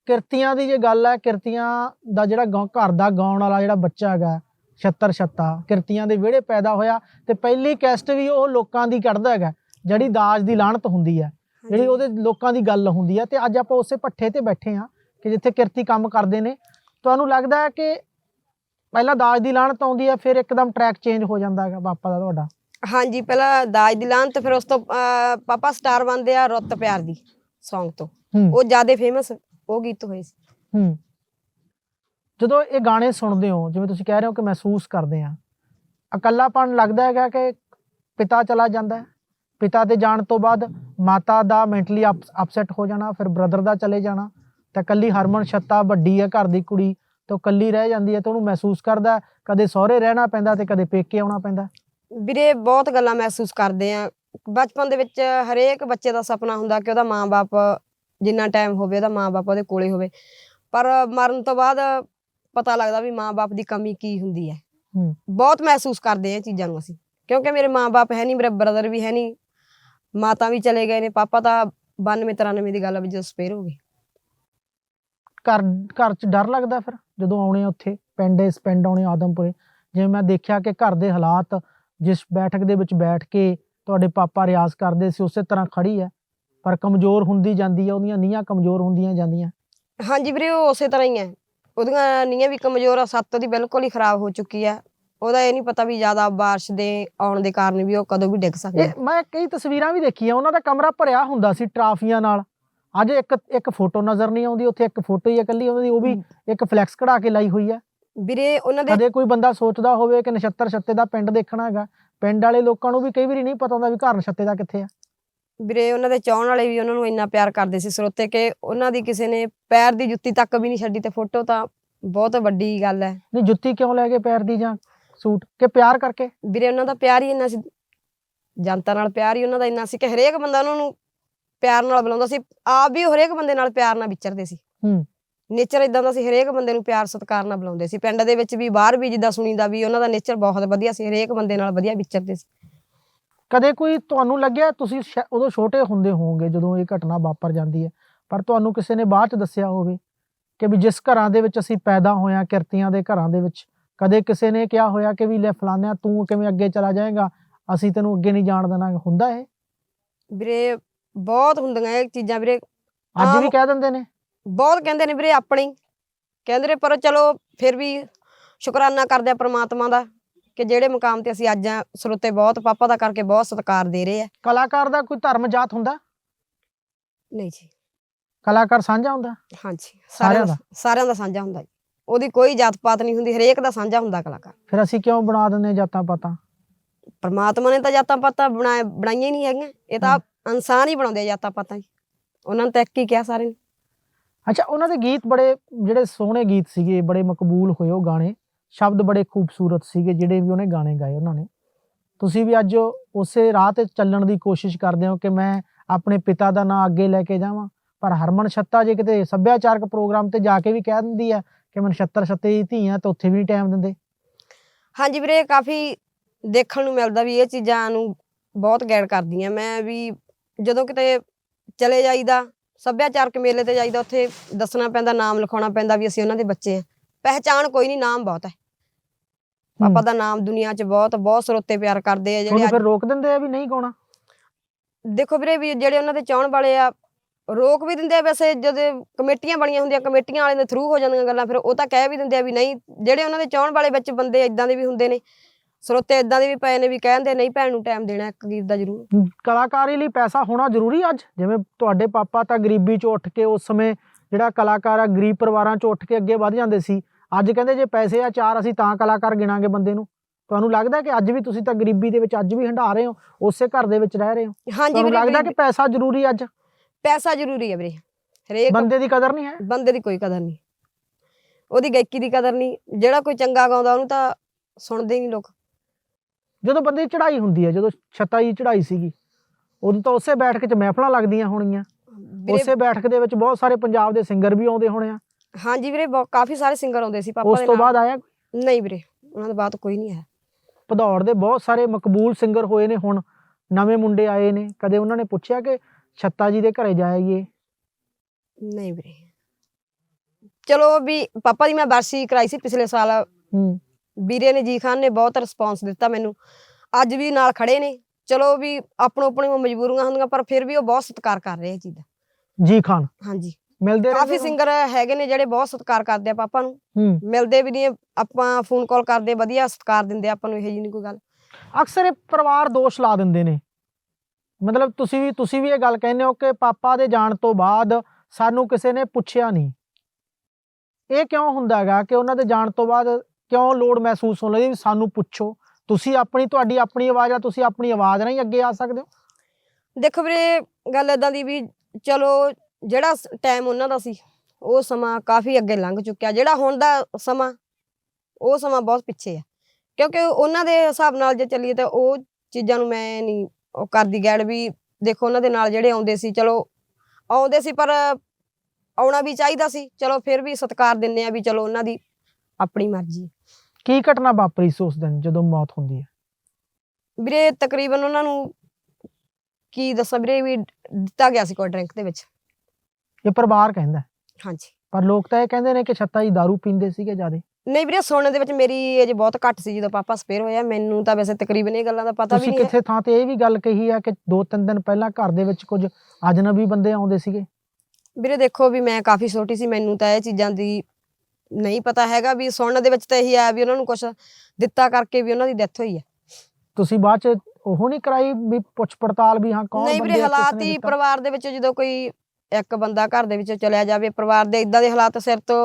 ਕਿਰਤੀਆਂ ਦੀ ਜੇ ਗੱਲ ਹੈ ਕਿਰਤੀਆਂ ਦਾ ਜਿਹੜਾ ਗਾਉ- ਘਰ ਦਾ ਗਾਉਣ ਵਾਲਾ ਜਿਹੜਾ ਬੱਚਾ ਹੈਗਾ ਛੱਤਰ ਛੱਤਾ ਕਿਰਤੀਆਂ ਦੇ ਵਿਹੜੇ ਪੈਦਾ ਹੋਇਆ ਤੇ ਪਹਿਲੀ ਕੈਸਟ ਵੀ ਉਹ ਲੋਕਾਂ ਦੀ ਕੱਢਦਾ ਹੈਗਾ ਜਿਹੜੀ ਦਾਜ ਦੀ ਲਾਹਨਤ ਹੁੰਦੀ ਹੈ ਜਿਹੜੀ ਉਹਦੇ ਲੋਕਾਂ ਦੀ ਗੱਲ ਹੁੰਦੀ ਹੈ ਤੇ ਅੱਜ ਆਪਾਂ ਉਸੇ ਪੱਠੇ ਤੇ ਬੈਠੇ ਆ ਕਿ ਜਿੱਥੇ ਕਿਰਤੀ ਕੰਮ ਕਰਦੇ ਨੇ। ਤੁਹਾਨੂੰ ਲੱਗਦਾ ਹੈ ਕਿ ਪਹਿਲਾਂ ਦਾਜ ਦੀ ਲਾਹਨਤ ਆਉਂਦੀ ਹੈ ਫਿਰ ਇੱਕਦਮ ਟਰੈਕ ਚੇਂਜ ਹੋ ਜਾਂਦਾ ਹੈਗਾ ਪਾਪਾ ਦਾ ਤੁਹਾਡਾ। ਹਾਂਜੀ ਪਹਿਲਾਂ ਦਾਜ ਦੀ ਤੇ ਫਿਰ ਉਸ ਤੋਂ ਅਹ, ਪਾਪਾ ਸਟਾਰ ਬਣਦੇ ਆ ਰੁੱਤ ਪਿਆਰ ਦੀ Song ਤੋਂ। ਹੂੰ। ਉਹ ਜ਼ਿਆਦਾ ਫੇਮਸ ਉਹ ਗੀਤ ਹੋਏ ਸੀ। ਹੂੰ। ਜਦੋਂ ਇਹ ਗਾਣੇ ਸੁਣਦੇ ਹੋ ਜਿਵੇਂ ਤੁਸੀਂ ਕਹਿ ਰਹੇ ਹੋ ਕਿ ਮਹਿਸੂਸ ਕਰਦੇ ਆ ਇਕੱਲਾਪਣ ਲੱਗਦਾ ਹੈਗਾ ਕਿ ਪਿਤਾ ਚਲਾ ਜਾਂਦਾ ਹੈ? ਪਿਤਾ ਦੇ ਜਾਣ ਤੋਂ ਬਾਅਦ ਮਾਤਾ ਦਾ ਮੈਂਟਲੀ ਅਪਸੈਟ ਹੋ ਜਾਣਾ ਫਿਰ ਬ੍ਰਦਰ ਦਾ ਚਲੇ ਜਾਣਾ ਤਾਂ ਕੱਲੀ ਹਰਮਨ ਛੱਤਾ ਵੱਡੀ ਹੈ ਘਰ ਦੀ ਕੁੜੀ ਤਾਂ ਕੱਲੀ ਰਹਿ ਜਾਂਦੀ ਹੈ ਤਾਂ ਉਹਨੂੰ ਮਹਿਸੂਸ ਕਰਦਾ ਕਦੇ ਸਹੁਰੇ ਰਹਿਣਾ ਪੈਂਦਾ ਤੇ ਕਦੇ ਪੇਕੇ ਆਉਣਾ ਪੈਂਦਾ ਵੀਰੇ ਬਹੁਤ ਗੱਲਾਂ ਮਹਿਸੂਸ ਕਰਦੇ ਆ। ਬਚਪਨ ਦੇ ਵਿੱਚ ਹਰੇਕ ਬੱਚੇ ਦਾ ਸੁਪਨਾ ਹੁੰਦਾ ਕਿ ਉਹਦਾ ਮਾਂ-ਬਾਪ ਜਿੰਨਾ ਟਾਈਮ ਹੋਵੇ ਉਹਦਾ ਮਾਂ-ਬਾਪ ਉਹਦੇ ਕੋਲੇ ਹੋਵੇ। ਪਰ ਮਰਨ ਤੋਂ ਬਾਅਦ ਪਤਾ ਲੱਗਦਾ ਵੀ ਮਾਂ-ਬਾਪ ਦੀ ਕਮੀ ਕੀ ਹੁੰਦੀ ਹੈ। ਬਹੁਤ ਮਹਿਸੂਸ ਕਰਦੇ ਆ ਚੀਜ਼ਾਂ ਨੂੰ ਅਸੀਂ। ਕਿਉਂਕਿ ਮੇਰੇ ਮਾਂ-ਬਾਪ ਹੈ ਨਹੀਂ ਮੇਰੇ ਬ੍ਰਦਰ ਵੀ ਹੈ ਨਹੀਂ। ਮਾਤਾ ਵੀ ਚਲੇ ਗਏ ਨੇ ਪਾਪਾ ਤਾਂ 92 93 ਦੀ ਗੱਲ ਆ ਵੀ ਜਦੋਂ ਸਪੇਅਰ ਹੋ ਗਏ। ਘਰ ਘਰ 'ਚ ਡਰ ਲੱਗਦਾ ਫਿਰ? ਜਦੋਂ ਆਉਣੇ ਆ ਉੱਥੇ ਪਿੰਡ ਇਸ ਪਿੰਡ ਆਉਣੇ ਆਦਮਪੁਰੇ ਜਿਵੇਂ ਮੈਂ ਦੇਖਿਆ ਕਿ ਘਰ ਦੇ ਹਾਲਾਤ ਜਿਸ ਬੈਠਕ ਦੇ ਵਿੱਚ ਬੈਠ ਕੇ ਤੁਹਾਡੇ ਪਾਪਾ ਰਿਆਜ਼ ਕਰਦੇ ਸੀ ਉਸੇ ਤਰ੍ਹਾਂ ਖੜੀ ਹੈ। ਪਰ ਕਮਜ਼ੋਰ ਹੁੰਦੀ ਜਾਂਦੀ ਹੈ ਉਹਦੀਆਂ ਨੀਹਾਂ ਕਮਜ਼ੋਰ ਹੁੰਦੀਆਂ ਜਾਂਦੀਆਂ। ਹਾਂਜੀ ਵੀਰੇ ਉਹ ਉਸੇ ਤਰ੍ਹਾਂ ਹੀ ਹੈ। ਉਹਦੀਆਂ ਨੀਆਂ ਵੀ ਕਮਜ਼ੋਰ ਆ ਸੱਤ ਉਹਦੀ ਬਿਲਕੁਲ ਹੀ ਖਰਾਬ ਹੋ ਚੁੱਕੀ ਆ ਉਹਦਾ ਇਹ ਨਹੀਂ ਪਤਾ ਵੀ ਜ਼ਿਆਦਾ ਬਾਰਿਸ਼ ਦੇ ਆਉਣ ਦੇ ਕਾਰਨ ਵੀ ਉਹ ਕਦੋਂ ਵੀ ਡਿੱਗ ਸਕਦੀ ਮੈਂ ਕਈ ਤਸਵੀਰਾਂ ਵੀ ਦੇਖੀਆਂ ਉਹਨਾਂ ਦਾ ਕਮਰਾ ਭਰਿਆ ਹੁੰਦਾ ਸੀ ਟਰਾਫੀਆਂ ਨਾਲ। ਅੱਜ ਇੱਕ ਇੱਕ ਫੋਟੋ ਨਜ਼ਰ ਨਹੀਂ ਆਉਂਦੀ ਉੱਥੇ ਇੱਕ ਫੋਟੋ ਹੀ ਇਕੱਲੀ ਉਹਨਾਂ ਦੀ ਉਹ ਵੀ ਇੱਕ ਫਲੈਕਸ ਕਢਾ ਕੇ ਲਾਈ ਹੋਈ ਹੈ। ਵੀਰੇ ਉਹਨਾਂ ਦੇ ਕਦੇ ਕੋਈ ਬੰਦਾ ਸੋਚਦਾ ਹੋਵੇ ਕਿ ਨਛੱਤਰ ਛੱਤੇ ਦਾ ਪਿੰਡ ਦੇਖਣਾ ਹੈਗਾ ਪਿੰਡ ਵਾਲੇ ਲੋਕਾਂ ਨੂੰ ਵੀ ਕਈ ਵਾਰੀ ਨਹੀਂ ਪਤਾ ਹੁੰਦਾ ਵੀ ਘਰ ਨਛੱਤੇ ਦਾ ਕਿੱਥੇ ਆ। ਵੀਰੇ ਉਹਨਾਂ ਦੇ ਚਾਹਣ ਵਾਲੇ ਵੀ ਉਹਨਾਂ ਨੂੰ ਇੰਨਾ ਪਿਆਰ ਕਰਦੇ ਸੀ ਸਰੋਤੇ ਕਿ ਉਹਨਾਂ ਦੀ ਕਿਸੇ ਨੇ ਪੈਰ ਦੀ ਜੁੱਤੀ ਤੱਕ ਵੀ ਨਹੀਂ ਛੱਡੀ ਤੇ ਫੋਟੋ ਤਾਂ ਬਹੁਤ ਵੱਡੀ ਗੱਲ ਹੈ। ਨਹੀਂ ਜੁੱਤੀ ਕਿਉਂ ਲੈ ਗਏ ਪੈਰ ਦੀ ਜਾਂ ਸੂਟ? ਕਿ ਪਿਆਰ ਕਰਕੇ? ਵੀਰੇ ਉਹਨਾਂ ਦਾ ਪਿਆਰ ਹੀ ਇੰਨਾ ਸੀ ਜਨਤਾ ਨਾਲ ਪਿਆਰ ਹੀ ਉਹਨਾਂ ਦਾ ਇੰਨਾ ਸੀ ਕਿ ਹਰੇਕ ਬੰਦਾ ਉਹਨਾਂ ਨੂੰ ਪਿਆਰ ਨਾਲ ਬੁਲਾਉਂਦਾ ਸੀ। ਆਪ ਵੀ ਹਰੇਕ ਬੰਦੇ ਨਾਲ ਪਿਆਰ ਨਾਲ ਵਿਚਰਦੇ ਸੀ। ਹੂੰ। ਨੇਚਰ ਇਦਾਂ ਦਾ ਸੀ ਹਰੇਕ ਬੰਦੇ ਨੂੰ ਪਿਆਰ ਸਤਿਕਾਰ ਨਾਲ ਬੁਲਾਉਂਦੇ ਸੀ। ਪਿੰਡ ਦੇ ਵਿੱਚ ਵੀ ਬਾਹਰ ਵੀ ਜਿੱਦਾਂ ਸੁਣੀਦਾ ਵੀ ਉਹਨਾਂ ਦਾ ਨੇਚਰ ਬਹੁਤ ਵਧੀਆ ਸੀ। ਹਰੇਕ ਬੰਦੇ ਨਾਲ ਵਧੀਆ ਵਿਚਰਦੇ ਸੀ। ਕਦੇ ਕੋਈ ਤੁਹਾਨੂੰ ਲੱਗਿਆ ਤੁਸੀਂ ਸ਼ਾ- ਉਦੋਂ ਛੋਟੇ ਹੁੰਦੇ ਹੋਵੋਗੇ ਜਦੋਂ ਇਹ ਘਟਨਾ ਵਾਪਰ ਜਾਂਦੀ ਹੈ ਪਰ ਤੁਹਾਨੂੰ ਕਿਸੇ ਨੇ ਬਾਅਦ ਚ ਦੱਸਿਆ ਹੋਵੇ ਕਿ ਵੀ ਜਿਸ ਘਰਾਂ ਦੇ ਵਿੱਚ ਅਸੀਂ ਪੈਦਾ ਹੋਇਆ ਕਿਰਤੀਆਂ ਦੇ ਘਰਾਂ ਦੇ ਵਿੱਚ ਕਦੇ ਕਿਸੇ ਨੇ ਕਿਹਾ ਹੋਇਆ ਕਿ ਵੀ ਲੈ ਫਲਾਨਿਆ ਤੂੰ ਕਿਵੇਂ ਅੱਗੇ ਚਲਾ ਜਾਏਗਾ ਅਸੀਂ ਤੈਨੂੰ ਅੱਗੇ ਨਹੀਂ ਜਾਣ ਦੇਣਾ ਹੁੰਦਾ ਇਹ? ਵੀਰੇ ਬਹੁਤ ਹੁੰਦੀਆਂ ਇਹ ਚੀਜ਼ਾਂ ਵੀਰੇ। ਅੱਜ ਵੀ ਆਮ- ਕਹਿ ਦਿੰਦੇ ਨੇ? ਬਹੁਤ ਕਹਿੰਦੇ ਨੇ ਵੀਰੇ ਆਪਣੇ। ਹੀ। ਕਹਿੰਦੇ ਨੇ ਪਰ ਚਲੋ ਫਿਰ ਵੀ ਸ਼ੁਕਰਾਨਾ ਕਰਦੇ ਆ ਪ੍ਰਮਾਤਮਾ ਦਾ ਕਿ ਜਿਹੜੇ ਮੁਕਾਮ ਤੇ ਅਸੀਂ ਅੱਜ ਆ ਸਰੋਤੇ ਬਹੁਤ ਪਾਪਾ ਦਾ ਕਰਕੇ ਬਹੁਤ ਸਤਿਕਾਰ ਦੇ ਰਹੇ ਆ। ਕਲਾਕਾਰ ਦਾ ਕੋਈ ਧਰਮ ਜਾਤ ਹੁੰਦਾ? ਨਹੀਂ ਜੀ। ਕਲਾਕਾਰ ਸਾਂਝਾ ਹੁੰਦਾ? ਹਾਂਜੀ ਸਾਰਿਆਂ ਸਾਰਿਆਂ ਦਾ ਸਾਰਿਆਂ ਦਾ ਸਾਂਝਾ ਹੁੰਦਾ ਜੀ। ਉਹਦੀ ਕੋਈ ਜਾਤ ਪਾਤ ਨਹੀਂ ਹੁੰਦੀ ਹਰੇਕ ਦਾ ਸਾਂਝਾ ਹੁੰਦਾ ਕਲਾਕਾਰ। ਫਿਰ ਅਸੀਂ ਕਿਉਂ ਬਣਾ ਦਿੰਦੇ ਜਾਤਾਂ ਪਾਤਾਂ ਪਰਮਾਤਮਾ ਨੇ ਤਾਂ ਜਾਤਾਂ ਪਾਤਾਂ ਬਣਾਏ ਬਣਾਈਆਂ ਹੀ ਨਹੀਂ ਹੈਗੀਆਂ। ਇਹ ਤਾਂ ਇਨਸਾਨ ਹੀ ਬਣਾਉਂਦੇ ਆ ਜਾਤਾਂ ਪਾਤਾਂ ਉਹਨਾਂ ਨੇ ਤਾਂ ਇੱਕ ਹੀ ਕਿਹਾ ਸਾਰੇ ਨੇ। ਅੱਛਾ ਉਹਨਾਂ ਦੇ ਗੀਤ ਬੜੇ ਜਿਹੜੇ ਸੋਹਣੇ ਗੀਤ ਸੀਗੇ ਬੜੇ ਮਕਬੂਲ ਹੋਏ ਉਹ ਗਾਣੇ। ਸ਼ਬਦ ਬੜੇ ਖੂਬਸੂਰਤ ਸੀਗੇ ਜਿਹੜੇ ਵੀ ਉਹਨੇ ਗਾਣੇ ਗਾਏ ਉਹਨਾਂ ਨੇ। ਤੁਸੀਂ ਵੀ ਅੱਜ ਉਸੇ ਰਾਹ ਤੇ ਚੱਲਣ ਦੀ ਕੋਸ਼ਿਸ਼ ਕਰਦੇ ਹੋ ਕਿ ਮੈਂ ਆਪਣੇ ਪਿਤਾ ਦਾ ਨਾਂ ਅੱਗੇ ਲੈ ਕੇ ਜਾਵਾਂ। ਪਰ ਹਰਮਨ ਛੱਤਾ ਜੇ ਕਿਤੇ ਸੱਭਿਆਚਾਰਕ ਪ੍ਰੋਗਰਾਮ ਤੇ ਜਾ ਕੇ ਵੀ ਕਹਿ ਦਿੰਦੀ ਆ ਕਿ ਮੈਂ ਨਛੱਤਰ ਛੱਤੇ ਦੀ ਧੀ ਆ ਤਾਂ ਉੱਥੇ ਵੀ ਨਹੀਂ ਟਾਈਮ ਦਿੰਦੇ। ਹਾਂਜੀ ਵੀਰੇ ਕਾਫੀ ਦੇਖਣ ਨੂੰ ਮਿਲਦਾ ਵੀ ਇਹ ਚੀਜ਼ਾਂ ਨੂੰ ਬਹੁਤ ਗੈਡ ਕਰਦੀਆਂ। ਮੈਂ ਵੀ ਜਦੋਂ ਕਿਤੇ ਚਲੇ ਜਾਈਦਾ ਸੱਭਿਆਚਾਰਕ ਮੇਲੇ ਤੇ ਜਾਈਦਾ ਉੱਥੇ ਦੱਸਣਾ ਪੈਂਦਾ ਨਾਮ ਲਿਖਾਉਣਾ ਪੈਂਦਾ ਵੀ ਅਸੀਂ ਉਹਨਾਂ ਦੇ ਬੱਚੇ ਆ ਪਹਿਚਾਣ ਕੋਈ ਨਹੀਂ ਨਾਮ ਬਹੁਤ ਹੈ। ਪਾਪਾ ਦਾ ਨਾਮ ਦੁਨੀਆ 'ਚ ਬਹੁਤ ਬਹੁਤ ਸਰੋਤੇ ਪਿਆਰ ਕਰਦੇ ਆ ਜਿਹੜੇ ਤੁਹਾਨੂੰ ਫਿਰ ਰੋਕ ਦਿੰਦੇ ਆ ਵੀ ਨਹੀਂ ਗਾਉਣਾ? ਦੇਖੋ ਵੀਰੇ ਵੀ ਜਿਹੜੇ ਉਹਨਾਂ ਦੇ ਚਾਹਣ ਵਾਲੇ ਆ ਰੋਕ ਵੀ ਦਿੰਦੇ ਆ ਵੈਸੇ ਜਦੋਂ ਕਮੇਟੀਆਂ ਬਣੀਆਂ ਹੁੰਦੀਆਂ ਕਮੇਟੀਆਂ ਵਾਲੇ ਦੇ ਥਰੂ ਹੋ ਜਾਂਦੀਆਂ ਗੱਲਾਂ ਫਿਰ ਉਹ ਤਾਂ ਕਹਿ ਵੀ ਦਿੰਦੇ ਆ ਵੀ ਨਹੀਂ ਜਿਹੜੇ ਉਹਨਾਂ ਦੇ ਚਾਹਣ ਵਾਲੇ ਵਿੱਚ ਬੰਦੇ ਇਦਾਂ ਦੇ ਵੀ ਹੁੰਦੇ ਨੇ। ਸਰੋਤੇ ਇਦਾਂ ਦੇ ਵੀ ਪਏ ਨੇ ਵੀ ਕਹਿੰਦੇ ਨਹੀਂ ਭੈਣ ਨੂੰ ਟਾਈਮ ਦੇਣਾ ਇੱਕ ਗੀਤ ਦਾ ਜ਼ਰੂਰ। ਕਲਾਕਾਰੀ ਲਈ ਪੈਸਾ ਹੋਣਾ ਜ਼ਰੂਰੀ ਅੱਜ? ਜਿਵੇਂ ਤੁਹਾਡੇ ਪਾਪਾ ਤਾਂ ਗਰੀਬੀ ਚੋਂ ਉੱਠ ਕੇ ਉਸ ਸਮੇਂ ਜਿਹੜਾ ਕਲਾਕਾਰ ਆ ਗਰੀਬ ਪਰਿਵਾਰਾਂ ਚੋਂ ਉੱਠ ਕੇ ਅੱਗੇ ਵਧ ਜਾਂਦੇ ਸੀ। ਅੱਜ ਕਹਿੰਦੇ ਜੇ ਪੈਸੇ ਆ ਚਾਰ ਅਸੀਂ ਤਾਂ ਕਲਾਕਾਰ ਗਿਣਾਂਗੇ ਬੰਦੇ ਨੂੰ। ਤੁਹਾਨੂੰ ਲੱਗਦਾ ਕਿ ਅੱਜ ਵੀ ਤੁਸੀਂ ਤਾਂ ਗਰੀਬੀ ਦੇ ਵਿੱਚ ਅੱਜ ਵੀ ਹੰਢਾ ਰਹੇ ਹੋ? ਉਸੇ ਘਰ ਦੇ ਵਿੱਚ ਰਹਿ ਰਹੇ ਹੋ? ਹਾਂਜੀ ਤੁਹਾਨੂੰ ਲੱਗਦਾ ਕਿ ਪੈਸਾ ਜ਼ਰੂਰੀ ਅੱਜ? ਪੈਸਾ ਜ਼ਰੂਰੀ ਹੈ ਵੀਰੇ। ਹਰੇਕ ਬੰਦੇ ਦੀ ਕਦਰ ਨਹੀਂ ਹੈ? ਬੰਦੇ ਦੀ ਕੋਈ ਕਦਰ ਨਹੀਂ। ਉਹਦੀ ਗਾਇਕੀ ਦੀ ਕਦਰ ਨਹੀਂ। ਜਿਹੜਾ ਕੋਈ ਚੰਗਾ ਗਾਉਂਦਾ ਉਹਨੂੰ ਤਾਂ ਸੁਣਦੇ ਨਹੀਂ ਲੋਕ। ਜਦੋਂ ਬੰਦੇ ਦੀ ਚੜ੍ਹਾਈ ਹੁੰਦੀ ਹੈ ਜਦੋਂ ਛੱਤਾ ਦੀ ਚੜ੍ਹਾਈ ਸੀਗੀ ਉਦੋਂ ਤਾਂ ਉਸੇ ਬੈਠਕ 'ਚ ਮਹਿਫਲਾਂ ਲੱਗਦੀਆਂ ਹੋਣੀਆਂ ਵੀਰੇ ਉਸੇ ਬੈਠਕ ਦੇ ਵਿੱਚ ਬਹੁਤ ਸਾਰੇ ਪੰਜਾਬ ਦੇ ਸਿੰਗਰ ਵੀ ਆਉਂਦੇ ਹੋਣੇ ਆ। ਹਾਂਜੀ ਵੀਰੇ ਬਹੁਤ- ਕਾਫੀ ਸਾਰੇ ਸਿੰਗਰ ਆਉਂਦੇ ਸੀ ਪਾਪਾ ਉਸ ਦੇ ਤੋਂ ਬਾਅਦ ਆਇਆ ਨਹੀਂ ਵੀਰੇ ਉਹਨਾਂ ਦੇ ਬਾਅਦ ਕੋਈ ਨਹੀਂ ਹੈ ਭਦੌੜ ਦੇ ਬਹੁਤ ਸਾਰੇ ਮਕਬੂਲ ਸਿੰਗਰ ਹੋਏ ਨੇ ਹੁਣ ਨਵੇਂ ਮੁੰਡੇ ਆਏ ਨੇ ਕਦੇ ਉਹਨਾਂ ਨੇ ਪੁੱਛਿਆ ਕਿ ਛੱਤਾ ਜੀ ਦੇ ਘਰੇ ਜਾਈਏ ਨਹੀਂ ਵੀਰੇ। ਚਲੋ ਵੀ ਪਾਪਾ ਦੀ ਮੈਂ ਬਰਸੀ ਕਰਾਈ ਸੀ ਪਿਛਲੇ ਸਾਲ। ਹੂੰ। ਵੀਰੇ ਨੇ ਜੀ ਖਾਨ ਨੇ ਬਹੁਤ ਰਿਸਪੌਂਸ ਦਿੱਤਾ ਮੈਨੂੰ। ਅੱਜ ਵੀ ਨਾਲ ਖੜੇ ਨੇ। ਚਲੋ ਵੀ ਆਪਣੋ ਆਪਣੀ ਮਜਬੂਰੀਆਂ ਹੁੰਦੀਆਂ ਪਰ ਫਿਰ ਵੀ ਉਹ ਬਹੁਤ ਸਤਿਕਾਰ ਕਰ ਰਹੇ ਆ ਚੀਜ਼ ਦਾ। ਜੀ ਖਾਨ ਹਾਂਜੀ। ਮਿਲਦੇ ਕਾਫੀ? ਸਿੰਗਰ ਹੈਗੇ ਨੇ ਜਿਹੜੇ ਬਹੁਤ ਸਤਿਕਾਰ ਕਰਦੇ ਆ ਪਾਪਾ ਨੂੰ। ਮਿਲਦੇ ਵੀ ਨਹੀਂ ਆਪਾਂ ਫੋਨ ਕਾਲ ਕਰਦੇ ਵਧੀਆ ਸਤਿਕਾਰ ਦਿੰਦੇ ਆਪਾਂ ਨੂੰ ਇਹੋ ਜੀ ਨਹੀਂ ਕੋਈ ਗੱਲ। ਅਕਸਰ ਇਹ ਪਰਿਵਾਰ ਦੋਸ਼ ਲਾ ਦਿੰਦੇ ਨੇ। ਮਤਲਬ ਤੁਸੀਂ ਵੀ ਤੁਸੀਂ ਵੀ ਇਹ ਗੱਲ ਕਹਿੰਦੇ ਹੋ ਕਿ ਪਾਪਾ ਦੇ ਜਾਣ ਤੋਂ ਬਾਅਦ ਸਾਨੂੰ ਕਿਸੇ ਨੇ ਪੁੱਛਿਆ ਨਹੀਂ। ਇਹ ਕਿਉਂ ਹੁੰਦਾ ਹੈਗਾ ਕਿ ਉਹਨਾਂ ਦੇ ਜਾਣ ਤੋਂ ਬਾਅਦ ਕਿਉਂ ਲੋੜ ਮਹਿਸੂਸ ਹੋਣ ਲੱਗੀ? ਸਾਨੂੰ ਪੁੱਛੋ। ਤੁਸੀਂ ਆਪਣੀ, ਤੁਹਾਡੀ ਆਪਣੀ ਆਵਾਜ਼ ਆ, ਤੁਸੀਂ ਆਪਣੀ ਆਵਾਜ਼ ਨਾਲ ਹੀ ਅੱਗੇ ਆ ਸਕਦੇ ਹੋ। ਦੇਖੋ ਵੀਰੇ, ਗੱਲ ਇਦਾਂ ਦੀ ਵੀ ਚਲੋ, ਜਿਹੜਾ ਟਾਈਮ ਉਹਨਾਂ ਦਾ ਸੀ, ਉਹ ਸਮਾਂ ਕਾਫੀ ਅੱਗੇ ਲੰਘ ਚੁੱਕਿਆ। ਜਿਹੜਾ ਹੁਣ ਦਾ ਸਮਾਂ, ਉਹ ਸਮਾਂ ਬਹੁਤ ਪਿੱਛੇ ਆ। ਕਿਉਂਕਿ ਉਹਨਾਂ ਦੇ ਹਿਸਾਬ ਨਾਲ ਜੇ ਚੱਲੀਏ ਤਾਂ ਉਹ ਚੀਜ਼ਾਂ ਨੂੰ ਮੈਂ ਨਹੀਂ, ਉਹ ਕਰਦੀ ਗੈੜ ਵੀ ਦੇਖੋ ਉਹਨਾਂ ਦੇ ਨਾਲ ਜਿਹੜੇ ਆਉਂਦੇ ਸੀ, ਚਲੋ ਆਉਂਦੇ ਸੀ ਪਰ ਆਉਣਾ ਵੀ ਚਾਹੀਦਾ ਸੀ। ਚਲੋ ਫਿਰ ਵੀ ਸਤਿਕਾਰ ਦਿੰਨੇ ਆ ਵੀ ਚਲੋ ਉਹਨਾਂ ਦੀ ਆਪਣੀ ਮਰਜ਼ੀ ਕੀ ਘਟਨਾ ਵਾਪਰੀ ਸੀ ਉਸ ਦਿਨ ਜਦੋਂ ਮੌਤ ਹੁੰਦੀ ਹੈ? ਵੀਰੇ ਤਕਰੀਬਨ ਉਹਨਾਂ ਨੂੰ ਕੀ ਦੱਸਾਂ ਵੀਰੇ ਵੀ ਦਿੱਤਾ ਗਿਆ ਸੀ ਕੋਈ ਡਰਿੰਕ ਦੇ ਵਿੱਚ। ਇਹ ਪਰਿਵਾਰ ਕਹਿੰਦਾ। ਹਾਂਜੀ। ਪਰ ਲੋਕ ਤਾਂ ਇਹ ਕਹਿੰਦੇ ਨੇ ਕਿ ਛੱਤਾ ਜੀ दारू ਪੀਂਦੇ ਸੀਗੇ ਜਿਆਦੇ। ਨਹੀਂ ਵੀਰੇ ਸੁਣਨ ਦੇ ਵਿੱਚ ਮੇਰੀ ਏਜ ਬਹੁਤ ਘੱਟ ਸੀ ਜਦੋਂ ਪਾਪਾ ਸਪੇਅਰ ਹੋਇਆ। ਮੈਨੂੰ ਤਾਂ ਵੈਸੇ ਤਕਰੀਬਨ ਇਹ ਗੱਲਾਂ ਦਾ ਪਤਾ ਵੀ ਤੁਸੀਂ ਨਹੀਂ ਹੈ। ਕਿਸੇ ਥਾਂ ਤੇ ਇਹ ਵੀ ਗੱਲ ਕਹੀ ਆ ਕਿ ਦੋ ਤਿੰਨ ਦਿਨ ਪਹਿਲਾਂ ਘਰ ਦੇ ਵਿੱਚ ਕੁਝ ਅਜਨਬੀ ਬੰਦੇ ਆਉਂਦੇ ਸੀਗੇ? ਵੀਰੇ ਦੇਖੋ ਵੀ ਮੈਂ ਕਾਫੀ ਛੋਟੀ ਸੀ। ਮੈਨੂੰ ਤਾਂ ਇਹ ਚੀਜ਼ਾਂ ਦੀ ਨਹੀਂ ਪਤਾ ਹੈਗਾ ਵੀ ਸੁਣਨ ਦੇ ਵਿੱਚ ਤਾਂ ਇਹੀ ਆਇਆ ਵੀ ਉਹਨਾਂ ਨੂੰ ਕੁਝ ਦਿੱਤਾ ਕਰਕੇ ਵੀ ਉਹਨਾਂ ਦੀ ਡੈਥ ਹੋਈ ਹੈ ਤੁਸੀਂ ਬਾਅਦ ਚ ਉਹ ਨਹੀਂ ਕਰਾਈ ਵੀ ਪੁੱਛ ਪੜਤਾਲ ਵੀ ਹਾਂ ਕੌਣ ਨਹੀਂ ਬੰਦੇ ਵੀਰੇ ਹਾਲਾਤ ਹੀ? ਪਰਿਵਾਰ ਦੇ ਵਿੱਚ ਜਦੋਂ ਕੋਈ ਇੱਕ ਬੰਦਾ ਘਰ ਦੇ ਵਿੱਚ ਚਲਿਆ ਜਾਵੇ ਪਰਿਵਾਰ ਦੇ ਇਦਾਂ ਦੇ ਹਾਲਾਤ ਸਿਰ ਤੋਂ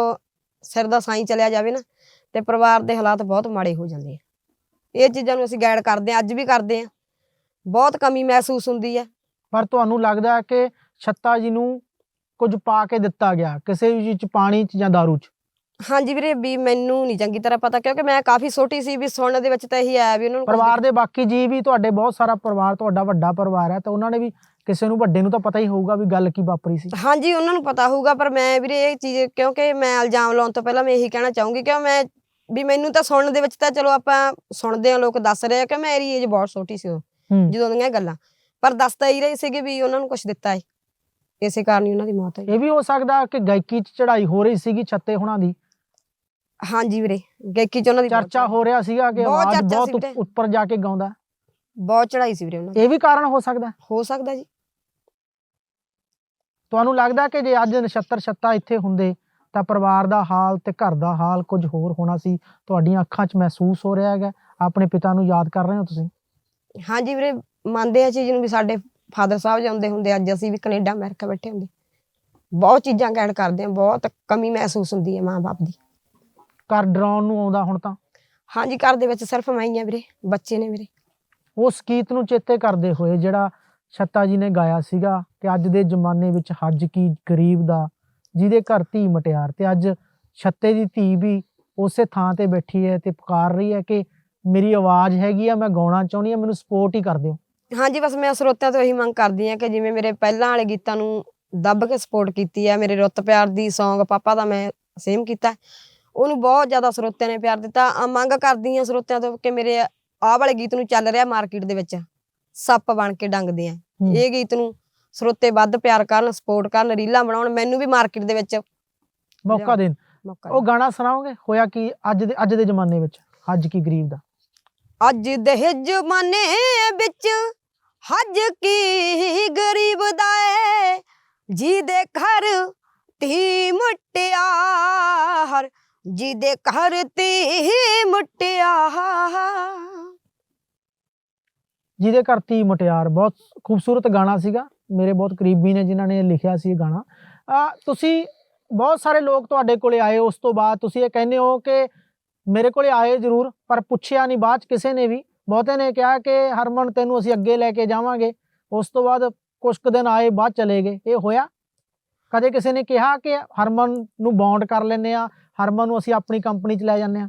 ਸਿਰ ਦਾ ਸਾਈਂ ਚਲਿਆ ਜਾਵੇ ਨਾ ਤੇ ਪਰਿਵਾਰ ਦੇ ਹਾਲਾਤ ਬਹੁਤ ਮਾੜੇ ਹੋ ਜਾਂਦੇ ਆ। ਇਹ ਚੀਜ਼ਾਂ ਨੂੰ ਅਸੀਂ ਗਾਈਡ ਕਰਦੇ ਆ ਅੱਜ ਵੀ ਕਰਦੇ ਆ ਬਹੁਤ ਕਮੀ ਮਹਿਸੂਸ ਹੁੰਦੀ ਹੈ ਪਰ ਤੁਹਾਨੂੰ ਲੱਗਦਾ ਹੈ ਕਿ ਛੱਤਾ ਜੀ ਨੂੰ ਕੁਝ ਪਾ ਕੇ ਦਿੱਤਾ ਗਿਆ ਕਿਸੇ ਵੀ ਚੀਜ਼ ਚ ਪਾਣੀ ਚ ਜਾਂ दारू ਚ? ਹਾਂਜੀ ਵੀਰੇ ਵੀ ਮੈਨੂੰ ਨਹੀਂ ਚੰਗੀ ਤਰ੍ਹਾਂ ਪਤਾ ਕਿਉਂਕਿ ਮੈਂ ਕਾਫੀ ਛੋਟੀ ਸੀ ਵੀ ਸੁਣਨ ਦੇ ਵਿੱਚ ਤਾਂ ਇਹੀ ਆਇਆ ਵੀ ਉਹਨਾਂ ਨੂੰ ਪਰਿਵਾਰ ਦੇ ਬਾਕੀ ਜੀ ਵੀ ਤੁਹਾਡੇ ਬਹੁਤ ਸਾਰਾ ਪਰਿਵਾਰ ਤੁਹਾਡਾ ਵੱਡਾ ਪਰਿਵਾਰ ਹੈ ਤਾਂ ਉਹਨਾਂ ਨੇ ਵੀ ਕਿਸੇ ਨੂੰ ਵੱਡੇ ਨੂੰ ਤਾਂ ਪਤਾ ਹੀ ਹੋਊਗਾ ਵੀ ਗੱਲ ਕੀ ਵਾਪਰੀ ਸੀ। ਹਾਂਜੀ ਉਹਨਾਂ ਨੂੰ ਪਤਾ ਹੋਊਗਾ ਪਰ ਮੈਂ ਵੀਰੇ ਇਹ ਚੀਜ਼ ਕਿਉਂਕਿ ਮੈਂ ਇਲਜ਼ਾਮ ਲਾਉਣ ਤੋਂ ਪਹਿਲਾਂ ਮੈਂ ਇਹੀ ਕਹਿਣਾ ਚਾਹੂੰਗੀ ਕਿ ਮੈਂ ਵੀ ਮੈਨੂੰ ਤਾਂ ਸੁਣਨ ਦੇ ਵਿੱਚ ਤਾਂ ਚਲੋ ਆਪਾਂ ਸੁਣਦੇ ਆ ਲੋਕ ਦੱਸ ਰਹੇ ਆ ਕਿ ਮੇਰੀ ਏਜ ਬਹੁਤ ਛੋਟੀ ਸੀ ਜਦੋਂ ਦੀਆਂ ਗੱਲਾਂ। ਪਰ ਦੱਸਦਾ ਹੀ ਰਹੇ ਸੀਗੇ ਵੀ ਉਹਨਾਂ ਨੂੰ ਕੁਝ ਦਿੱਤਾ ਹੈ ਇਸੇ ਕਾਰਨ ਹੀ ਉਹਨਾਂ ਦੀ ਮੌਤ ਹੋਈ। ਇਹ ਵੀ ਹੋ ਸਕਦਾ ਕਿ ਗਾਇਕੀ 'ਚ ਚੜ੍ਹਾਈ ਹੋ ਰਹੀ ਸੀਗੀ ਛੱਤੇ ਹੁਣਾਂ ਦੀ। ਹਾਂਜੀ ਵੀਰੇ ਗਾਇਕੀ ਚ ਉਹਨਾਂ ਦੀ ਬਹੁਤ ਚਰਚਾ ਹੋ ਰਿਹਾ ਸੀਗਾ ਕਿ ਬਹੁਤ ਆਵਾਜ਼ ਚਰਚਾ ਬਹੁਤ ਵੀਰੇ। ਉੱਪਰ ਜਾ ਕੇ ਗਾਉਂਦਾ ਹੈ। ਬਹੁਤ ਚੜਾਈ ਸੀ ਵੀਰੇ ਉਹਨਾਂ ਦੀ ਇਹ ਵੀ ਕਾਰਨ ਹੋ ਸਕਦਾ ਹੈ। ਹੋ ਸਕਦਾ ਜੀ ਤੁਹਾਨੂੰ ਲੱਗਦਾ ਕਿ ਜੇ ਅੱਜ ਨਛੱਤਰ ਛੱਤਾ ਇੱਥੇ ਹੁੰਦੇ ਤਾਂ ਪਰਿਵਾਰ ਦਾ ਹਾਲ ਤੇ ਘਰ ਦਾ ਹਾਲ ਕੁਝ ਹੋਰ ਹੋਣਾ ਸੀ ਤੁਹਾਡੀਆਂ ਅੱਖਾਂ 'ਚ ਮਹਿਸੂਸ ਹੋ ਰਿਹਾ ਹੈਗਾ ਆਪਣੇ ਪਿਤਾ ਨੂੰ ਯਾਦ ਕਰ ਰਹੇ ਹੋ ਤੁਸੀਂ ਹਾਂਜੀ ਵੀਰੇ ਮੰਨਦੇ ਆ ਚੀਜ਼ ਨੂੰ ਵੀ ਸਾਡੇ ਫਾਦਰ ਸਾਹਿਬ ਜਾਂਦੇ ਹੁੰਦੇ ਅੱਜ ਅਸੀਂ ਵੀ ਕੈਨੇਡਾ ਅਮਰੀਕਾ ਬੈਠੇ ਹੁੰਦੇ ਬਹੁਤ ਚੀਜ਼ਾਂ ਗੈਡ ਕਰਦੇ ਆ ਬਹੁਤ ਕਮੀ ਮਹਿਸੂਸ ਹੁੰਦੀ ਹੈ ਮਾਂ-ਬਾਪ ਦੀ ਘਰ ਡਰਾਉਣ ਨੂੰ ਆਉਂਦਾ ਹੁਣ ਤਾਂ? ਹਾਂਜੀ ਘਰ ਦੇ ਵਿੱਚ ਸਿਰਫ ਮੈਂ ਹੀ ਆ ਵੀਰੇ ਬੱਚੇ ਨੇ ਵੀਰੇ ਉਸ ਗੀਤ ਨੂੰ ਚੇਤੇ ਕਰਦੇ ਹੋਏ ਜਿਹੜਾ ਛੱਤਾ ਜੀ ਨੇ ਗਾਇਆ ਸੀਗਾ ਕਿ ਅੱਜ ਦੇ ਜ਼ਮਾਨੇ ਵਿੱਚ ਹੱਜ ਕੀ ਗਰੀਬ ਦਾ ਜਿਹਦੇ ਘਰ ਧੀ ਮਟਿਆਰ ਤੇ ਅੱਜ ਛੱਤੇ ਦੀ ਧੀ ਵੀ ਉਸੇ ਥਾਂ ਤੇ ਬੈਠੀ ਹੈ ਤੇ ਪੁਕਾਰ ਰਹੀ ਹੈ ਕਿ ਮੇਰੀ ਆਵਾਜ਼ ਹੈਗੀ ਆ ਮੈਂ ਗਾਉਣਾ ਚਾਹੁੰਦੀ ਆ ਮੈਨੂੰ ਸਪੋਰਟ ਹੀ ਕਰ ਦਿਓ। ਹਾਂਜੀ ਬਸ ਮੈਂ ਸਰੋਤਿਆਂ ਤੋਂ ਇਹੀ ਮੰਗ ਕਰਦੀ ਆ ਕਿ ਜਿਵੇਂ ਮੇਰੇ ਪਹਿਲਾਂ ਵਾਲੇ ਗੀਤਾਂ ਨੂੰ ਦੱਬ ਕੇ ਸਪੋਰਟ ਕੀਤੀ ਆ ਮੇਰੇ ਰੁੱਤ ਪਿਆਰ ਦੀ Song ਪਾਪਾ ਦਾ ਮੈਂ ਸੇਮ ਕੀਤਾ। ਉਹਨੂੰ ਬਹੁਤ ਜ਼ਿਆਦਾ ਸਰੋਤਿਆਂ ਨੇ ਪਿਆਰ ਦਿੱਤਾ। ਆ ਮੰਗ ਕਰਦੀ ਆ ਸਰੋਤਿਆਂ ਤੋਂ ਕਿ ਮੇਰੇ ਆਹ ਵਾਲੇ ਗੀਤ ਨੂੰ ਚੱਲ ਰਿਹਾ ਮਾਰਕੀਟ ਦੇ ਵਿੱਚ। ਸੱਪ ਬਣ ਕੇ ਡੰਗਦੇ ਆ। ਇਹ ਗੀਤ ਨੂੰ ਸਰੋਤੇ ਵੱਧ ਪਿਆਰ ਕਰਨ ਸਪੋਰਟ ਕਰਨ ਰੀਲਾਂ ਬਣਾਉਣ ਮੈਨੂੰ ਵੀ ਮਾਰਕੀਟ ਦੇ ਵਿੱਚ ਮੌਕਾ। ਦੇਣ। ਉਹ ਗਾਣਾ ਸੁਣਾਓਗੇ? ਹੋਇਆ ਕੀ ਅੱਜ ਦੇ ਅੱਜ ਦੇ ਜ਼ਮਾਨੇ ਵਿੱਚ? ਹੱਜ ਕੀ ਗਰੀਬ ਦਾ? ਅੱਜ ਦੇ ਜ਼ਮਾਨੇ ਵਿੱਚ ਹੱਜ ਕੀ ਗਰੀਬ ਦਾ ਏ? ਜਿਹਦੇ ਘਰ ਤੀ ਮੁਟਿਆਰ ਜਿਹਦੇ ਘਰ ਤੀ ਮੁਟਿਆਰ ਜਿਹਦੇ ਘਰ ਧੀ ਮੁਟਿਆਰ ਬਹੁਤ ਖੂਬਸੂਰਤ ਗਾਣਾ ਸੀਗਾ। ਮੇਰੇ ਬਹੁਤ ਕਰੀਬੀ ਨੇ ਜਿਨ੍ਹਾਂ ਨੇ ਲਿਖਿਆ ਸੀ ਇਹ ਗਾਣਾ। ਆ, ਤੁਸੀਂ ਬਹੁਤ ਸਾਰੇ ਲੋਕ ਤੁਹਾਡੇ ਕੋਲੇ ਆਏ, ਉਸ ਤੋਂ ਬਾਅਦ ਤੁਸੀਂ ਇਹ ਕਹਿੰਦੇ ਹੋ ਕਿ ਮੇਰੇ ਕੋਲੇ ਆਏ ਜ਼ਰੂਰ, ਪਰ ਪੁੱਛਿਆ ਨਹੀਂ, ਬਾਅਦ 'ਚ ਕਿਸੇ ਨੇ ਵੀ। ਬਹੁਤੇ ਨੇ ਕਿਹਾ ਕਿ ਹਰਮਨ, ਤੈਨੂੰ ਅਸੀਂ ਅੱਗੇ ਲੈ ਕੇ ਜਾਵਾਂਗੇ। ਉਸ ਤੋਂ ਬਾਅਦ ਕੁਝ ਕੁ ਦਿਨ ਆਏ, ਬਾਅਦ ਚਲੇ ਗਏ। ਇਹ ਹੋਇਆ? ਕਦੇ ਕਿਸੇ ਨੇ ਕਿਹਾ ਕਿ ਹਰਮਨ ਨੂੰ ਬੌਂਡ ਕਰ ਲੈਨੇ ਆ ਹਰਮਨ ਨੂੰ ਅਸੀਂ ਆਪਣੀ ਕੰਪਨੀ 'ਚ ਲੈ ਜਾਂਦੇ ਆ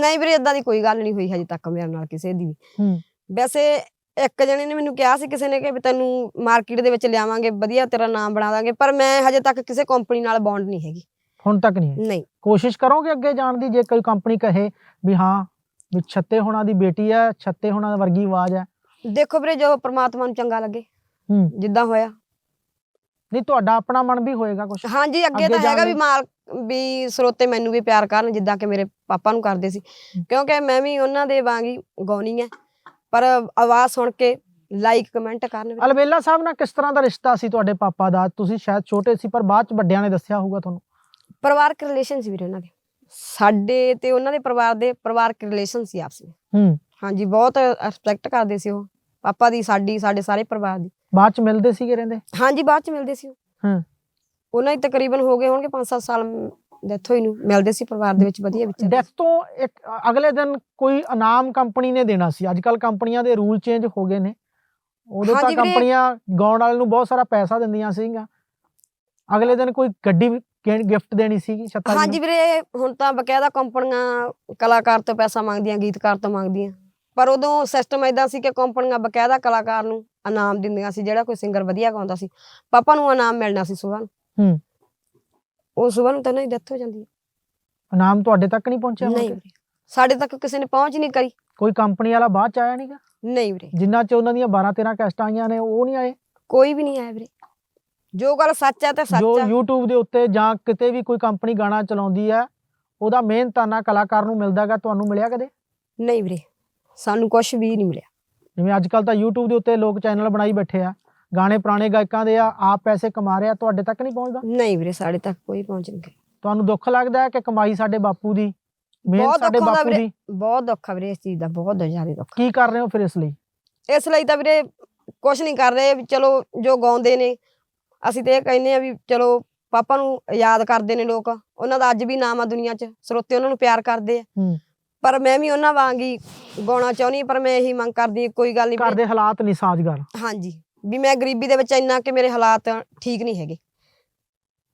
ਨਹੀਂ ਵੀਰੇ ਇਦਾਂ ਦੀ ਕੋਈ ਗੱਲ ਨਹੀਂ ਹੋਈ ਹਜੇ ਤੱਕ ਮੇਰੇ ਨਾਲ ਕਿਸੇ ਦੀ ਵੀ। ਹੂੰ। ਵੈਸੇ ਇੱਕ ਜਣੇ ਨੇ ਮੈਨੂੰ ਕਿਹਾ ਸੀ ਕਿਸੇ ਨੇ ਕਿ ਵੀ ਤੈਨੂੰ ਮਾਰਕੀਟ ਦੇ ਵਿੱਚ ਲਿਆਵਾਂਗੇ ਵਧੀਆ ਤੇਰਾ ਨਾਮ ਬਣਾ ਦਾਂਗੇ ਪਰ ਮੈਂ ਹਜੇ ਤੱਕ ਕਿਸੇ ਕੰਪਨੀ ਨਾਲ ਬੌਂਡ ਨਹੀਂ ਹੈਗੀ। ਹੁਣ ਤੱਕ ਨਹੀਂ ਨਹੀਂ। ਕੋਸ਼ਿਸ਼ ਕਰੋਗੇ ਅੱਗੇ ਜਾਣ ਦੀ ਜੇ ਕੋਈ ਕੰਪਨੀ ਕਹੇ ਵੀ ਹਾਂ ਵੀ ਛੱਤੇ ਹੋਣਾ ਦੀ ਬੇਟੀ ਹੈ ਛੱਤੇ ਹੋਣਾ ਵਰਗੀ ਆਵਾਜ਼ ਹੈ? ਦੇਖੋ ਵੀਰੇ ਜੋ ਪ੍ਰਮਾਤਮਾ ਨੂੰ ਚੰਗਾ ਲੱਗੇ ਹੂੰ। ਜਿੱਦਾਂ ਹੋਇਆ। ਨਹੀਂ ਤੁਹਾਡਾ ਆਪਣਾ ਮਨ ਵੀ ਹੋਏਗਾ ਕੁਝ ਹਾਂਜੀ ਅੱਗੇ ਤਾਂ ਹੈਗਾ ਵੀ। ਮਾਲ ਵੀ ਸਰੋਤੇ ਮੈਨੂੰ ਵੀ ਪਿਆਰ ਕਰਨ ਜਿੱਦਾਂ ਕਿ ਮੇਰੇ ਪਾਪਾ ਨੂੰ ਕਰਦੇ ਸੀ। ਕਿਉਂਕਿ ਮੈਂ ਵੀ ਉਹਨਾਂ ਦੇ ਵਾਂਗੀ ਗਾਉਣੀ ਹੈ। ਪਰ ਆਵਾਜ਼ ਸੁਣ ਕੇ ਲਾਈਕ ਕਮੈਂਟ ਕਰਨ ਵੀ। ਅਲਬੇਲਾ ਸਾਹਿਬ ਨਾਲ ਕਿਸ ਤਰ੍ਹਾਂ ਦਾ ਰਿਸ਼ਤਾ ਸੀ ਤੁਹਾਡੇ ਪਾਪਾ ਦਾ? ਤੁਸੀਂ ਸ਼ਾਇਦ ਛੋਟੇ ਸੀ ਪਰ ਬਾਅਦ ਚ ਵੱਡਿਆਂ ਨੇ ਦੱਸਿਆ ਹੋਊਗਾ ਤੁਹਾਨੂੰ। ਪਰਿਵਾਰਕ ਰਿਲੇਸ਼ਨ ਸੀ ਵੀਰੇ ਉਹਨਾਂ ਦੇ। ਸਾਡੇ ਤੇ ਉਹਨਾਂ ਦੇ ਪਰਿਵਾਰ ਦੇ ਪਰਿਵਾਰਕ ਰਿਲੇਸ਼ਨ ਸੀ ਆਪਸ ਵਿੱਚ। ਹੂੰ। ਹਾਂਜੀ ਬਹੁਤ ਰਿਸਪੈਕਟ ਕਰਦੇ ਸੀ ਉਹ। ਪਾਪਾ ਦੀ ਸਾਡੀ ਸਾਡੇ ਸਾਰੇ ਪਰਿਵਾਰ ਦੀ। ਬਾਅਦ ਚ ਮਿਲਦੇ ਸੀਗੇ ਰਹਿੰਦੇ? ਹਾਂਜੀ ਬਾਅਦ ਚ ਮਿਲਦੇ ਸੀ ਉਹ। ਹੂੰ। ਉਹਨਾਂ ਦੀ ਤਕਰੀਬਨ ਹੋ ਗਏ ਹੋਣਗੇ 5-7 ਸਾਲ ਡੈਥ ਹੋਈ ਨੂੰ ਮਿਲਦੇ ਸੀ ਪਰਿਵਾਰ ਦੇ ਵਿੱਚ ਵਧੀਆ ਵਿੱਚ। ਡੈਥ ਤੋਂ ਇੱਕ ਅਗਲੇ ਦਿਨ ਕੋਈ ਇਨਾਮ ਕੰਪਨੀ ਨੇ ਦੇਣਾ ਸੀ। ਅੱਜ ਕੱਲ ਕੰਪਨੀਆਂ ਦੇ ਰੂਲ ਚੇਂਜ ਹੋ ਗਏ ਨੇ। ਉਦੋਂ ਤਾਂ। ਕੰਪਨੀਆਂ ਗਾਉਣ ਵਾਲੇ ਨੂੰ ਬਹੁਤ ਸਾਰਾ ਪੈਸਾ ਦਿੰਦੀਆਂ ਸੀਗੀਆਂ। ਅਗਲੇ ਦਿਨ ਕੋਈ ਗੱਡੀ ਗਿਫਟ ਦੇਣੀ ਸੀਗੀ ਛੱਤਾ ਜੀ ਹਾਂਜੀ। ਵੀਰੇ ਹੁਣ ਤਾਂ ਬਕਾਇਦਾ ਕੰਪਨੀਆਂ ਕਲਾਕਾਰ ਤੋਂ ਪੈਸਾ ਮੰਗਦੀਆਂ ਗੀਤਕਾਰ ਤੋਂ ਮੰਗਦੀਆਂ। ਪਰ ਉਦੋਂ ਸਿਸਟਮ ਇਦਾਂ ਸੀ ਕਿ ਕੰਪਨੀਆਂ ਬਕਾਇਦਾ ਕਲਾਕਾਰ ਨੂੰ ਇਨਾਮ ਦਿੰਦੀਆਂ ਸੀ ਜਿਹੜਾ ਕੋਈ ਸਿੰਗਰ ਵਧੀਆ ਗਾਉਂਦਾ ਸੀ। ਪਾਪਾ ਨੂੰ ਇਨਾਮ ਮਿਲਣਾ ਸੀ ਸੁਬਾਹ ਨੂੰ। ਹੂੰ। ਉਹ ਨੂੰ ਤਾਂ ਨਹੀਂ ਡੈਥ ਹੋ ਜਾਂਦੀ। ਹੈ। ਇਨਾਮ ਤੁਹਾਡੇ ਤੱਕ ਨਹੀਂ ਪਹੁੰਚਿਆ ਨਹੀਂ? ਵੀਰੇ। ਸਾਡੇ ਤੱਕ ਕਿਸੇ ਨੇ ਪਹੁੰਚ ਨਹੀਂ ਕਰੀ। ਕੋਈ ਕੰਪਨੀ ਵਾਲਾ ਬਾਅਦ ਚ ਆਇਆ ਨਹੀਂਗਾ ਨਹੀਂ ਵੀਰੇ। ਜਿੰਨਾ ਚ ਉਹਨਾਂ ਦੀਆਂ 12 13 ਕੈਸਟਾਂ ਆਈਆਂ ਨੇ ਉਹ ਨਹੀਂ ਆਏ? ਕੋਈ ਵੀ ਨਹੀਂ ਆਇਆ ਵੀਰੇ। ਜੋ ਗੱਲ ਸੱਚ ਹੈ ਤੇ ਸੱਚ ਜੋ ਹੈ YouTube ਦੇ ਉੱਤੇ ਜਾਂ ਕਿਤੇ ਵੀ ਕੋਈ ਕੰਪਨੀ ਗਾਣਾ ਚਲਾਉਂਦੀ ਹੈ ਉਹਦਾ ਮਿਹਨਤਾਨਾ ਕਲਾਕਾਰ ਨੂੰ ਮਿਲਦਾਗਾ ਤੁਹਾਨੂੰ ਮਿਲਿਆ ਕਦੇ? ਨਹੀਂ ਵੀਰੇ। ਸਾਨੂੰ ਕੁਝ ਵੀ ਨਹੀਂ ਮਿਲਿਆ। ਜਿਵੇਂ ਅੱਜ ਕੱਲ ਤਾਂ YouTube ਦੇ ਉੱਤੇ ਲੋਕ ਚੈਨਲ ਬਣਾਈ ਬੈਠੇ ਆ। ਗਾਣੇ ਪੁਰਾਣੇ ਗਾਇਕਾਂ ਦੇ ਆ ਆਪ ਪੈਸੇ ਕਮਾ ਰਹੇ ਤੁਹਾਡੇ ਤੱਕ ਨਹੀਂ ਪਹੁੰਚਦਾ? ਨਹੀਂ ਵੀਰੇ ਸਾਡੇ ਤੱਕ ਕੋਈ ਪਹੁੰਚ ਨਹੀਂ ਤੁਹਾਨੂੰ ਦੁੱਖ ਲੱਗਦਾ ਹੈ ਕਿ ਕਮਾਈ ਸਾਡੇ ਬਾਪੂ ਦੀ ਮਿਹਨਤ ਸਾਡੇ ਬਾਪੂ। ਦੀ? ਬਹੁਤ ਦੁੱਖ ਆ ਵੀਰੇ ਇਸ ਚੀਜ਼ ਦਾ ਬਹੁਤ ਜ਼ਿਆਦਾ ਦੁੱਖ ਕੀ ਕਰ ਰਹੇ ਹੋ ਫਿਰ ਇਸ ਲਈ? ਇਸ ਲਈ ਤਾਂ ਵੀਰੇ ਕੁਝ ਨਹੀਂ ਕਰ ਰਹੇ ਚਲੋ ਜੋ ਗਾਉਂਦੇ ਨੇ ਅਸੀਂ ਤੇ ਇਹ ਕਹਿੰਦੇ ਆ ਵੀ ਚਲੋ ਪਾਪਾ ਨੂੰ ਯਾਦ ਕਰਦੇ ਨੇ ਲੋਕ ਉਹਨਾਂ ਦਾ ਅੱਜ ਵੀ ਨਾਮ ਆ ਦੁਨੀਆ 'ਚ ਸਰੋਤੇ ਉਹਨਾਂ ਨੂੰ ਪਿਆਰ ਕਰਦੇ ਆ। ਪਰ ਮੈਂ ਵੀ ਉਹਨਾਂ ਵਾਂਗ ਹੀ ਗਾਉਣਾ ਚਾਹੁੰਦੀ ਪਰ ਮੈਂ ਇਹੀ ਮੰਗ ਕਰਦੀ ਕੋਈ ਗੱਲ ਨਹੀਂ ਘਰ ਦੇ ਹਾਲਾਤ ਨਹੀਂ ਸਾਜ਼ਗਾਰ। ਹਾਂਜੀ। ਵੀ ਮੈਂ ਗਰੀਬੀ ਦੇ ਵਿੱਚ ਇੰਨਾ ਕਿ ਮੇਰੇ ਹਾਲਾਤ ਠੀਕ ਨਹੀਂ ਹੈਗੇ।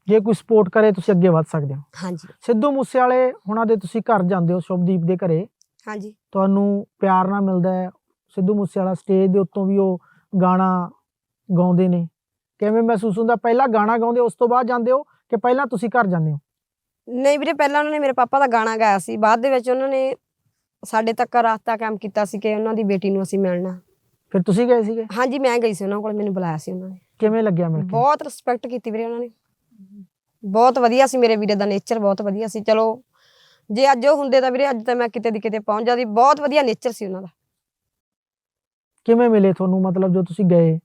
ਜੇ ਕੋਈ ਸਪੋਰਟ ਕਰੇ ਤੁਸੀਂ ਅੱਗੇ ਵੱਧ ਸਕਦੇ ਹੋ। ਹਾਂਜੀ। ਸਿੱਧੂ ਮੂਸੇਵਾਲੇ ਉਹਨਾਂ ਦੇ ਤੁਸੀਂ ਘਰ ਜਾਂਦੇ ਹੋ ਸ਼ੁਭਦੀਪ ਦੇ ਘਰੇ। ਹਾਂਜੀ। ਤੁਹਾਨੂੰ ਪਿਆਰ ਨਾਲ ਮਿਲਦਾ ਹੈ। ਸਿੱਧੂ ਮੂਸੇਵਾਲਾ ਸਟੇਜ ਦੇ ਉੱਤੋਂ ਵੀ ਉਹ ਗਾਣਾ ਗਾਉਂਦੇ ਨੇ। ਕਿਵੇਂ ਮਹਿਸੂਸ ਹੁੰਦਾ? ਪਹਿਲਾਂ ਗਾਣਾ ਗਾਉਂਦੇ ਉਸ ਤੋਂ ਬਾਅਦ ਜਾਂਦੇ ਹੋ ਕਿ ਪਹਿਲਾਂ ਤੁਸੀਂ ਘਰ ਜਾਂਦੇ ਹੋ? ਨਹੀਂ ਵੀਰੇ ਪਹਿਲਾਂ ਉਹਨਾਂ ਨੇ ਮੇਰੇ ਪਾਪਾ ਦਾ ਗਾਣਾ ਗਾਇਆ ਸੀ। ਬਾਅਦ ਦੇ ਵਿੱਚ ਉਹਨਾਂ ਨੇ ਸਾਡੇ ਤੱਕ ਰਾਸਤਾ ਕਾਇਮ ਕੀਤਾ ਸੀ ਕਿ ਉਹਨਾਂ ਦੀ ਬੇਟੀ ਨੂੰ ਅਸੀਂ ਮਿਲਣਾ। ਫਿਰ ਤੁਸੀਂ ਗਏ ਸੀਗੇ? ਹਾਂਜੀ ਮੈਂ ਗਈ ਸੀ ਉਹਨਾਂ ਕੋਲ ਮੈਨੂੰ ਬੁਲਾਇਆ ਸੀ ਉਹਨਾਂ ਨੇ। ਕਿਵੇਂ ਲੱਗਿਆ ਮਿਲ ਕੇ? ਬਹੁਤ ਰਿਸਪੈਕਟ ਕੀਤੀ ਵੀਰੇ ਉਹਨਾਂ ਨੇ। ਬਹੁਤ ਵਧੀਆ ਸੀ ਮੇਰੇ ਵੀਰੇ ਦਾ ਨੇਚਰ ਬਹੁਤ ਵਧੀਆ ਸੀ। ਚਲੋ ਜੇ ਅੱਜ ਉਹ ਹੁੰਦੇ ਤਾਂ ਵੀਰੇ ਅੱਜ ਤਾਂ ਮੈਂ ਕਿਤੇ ਦੀ ਕਿਤੇ ਪਹੁੰਚ ਜਾਂਦੀ। ਬਹੁਤ ਵਧੀਆ ਨੇਚਰ ਸੀ ਉਹਨਾਂ ਦਾ। ਕਿਵੇਂ ਮਿਲੇ ਤੁਹਾਨੂੰ? ਮਤਲਬ ਜੋ ਤੁਸੀਂ ਗਏ?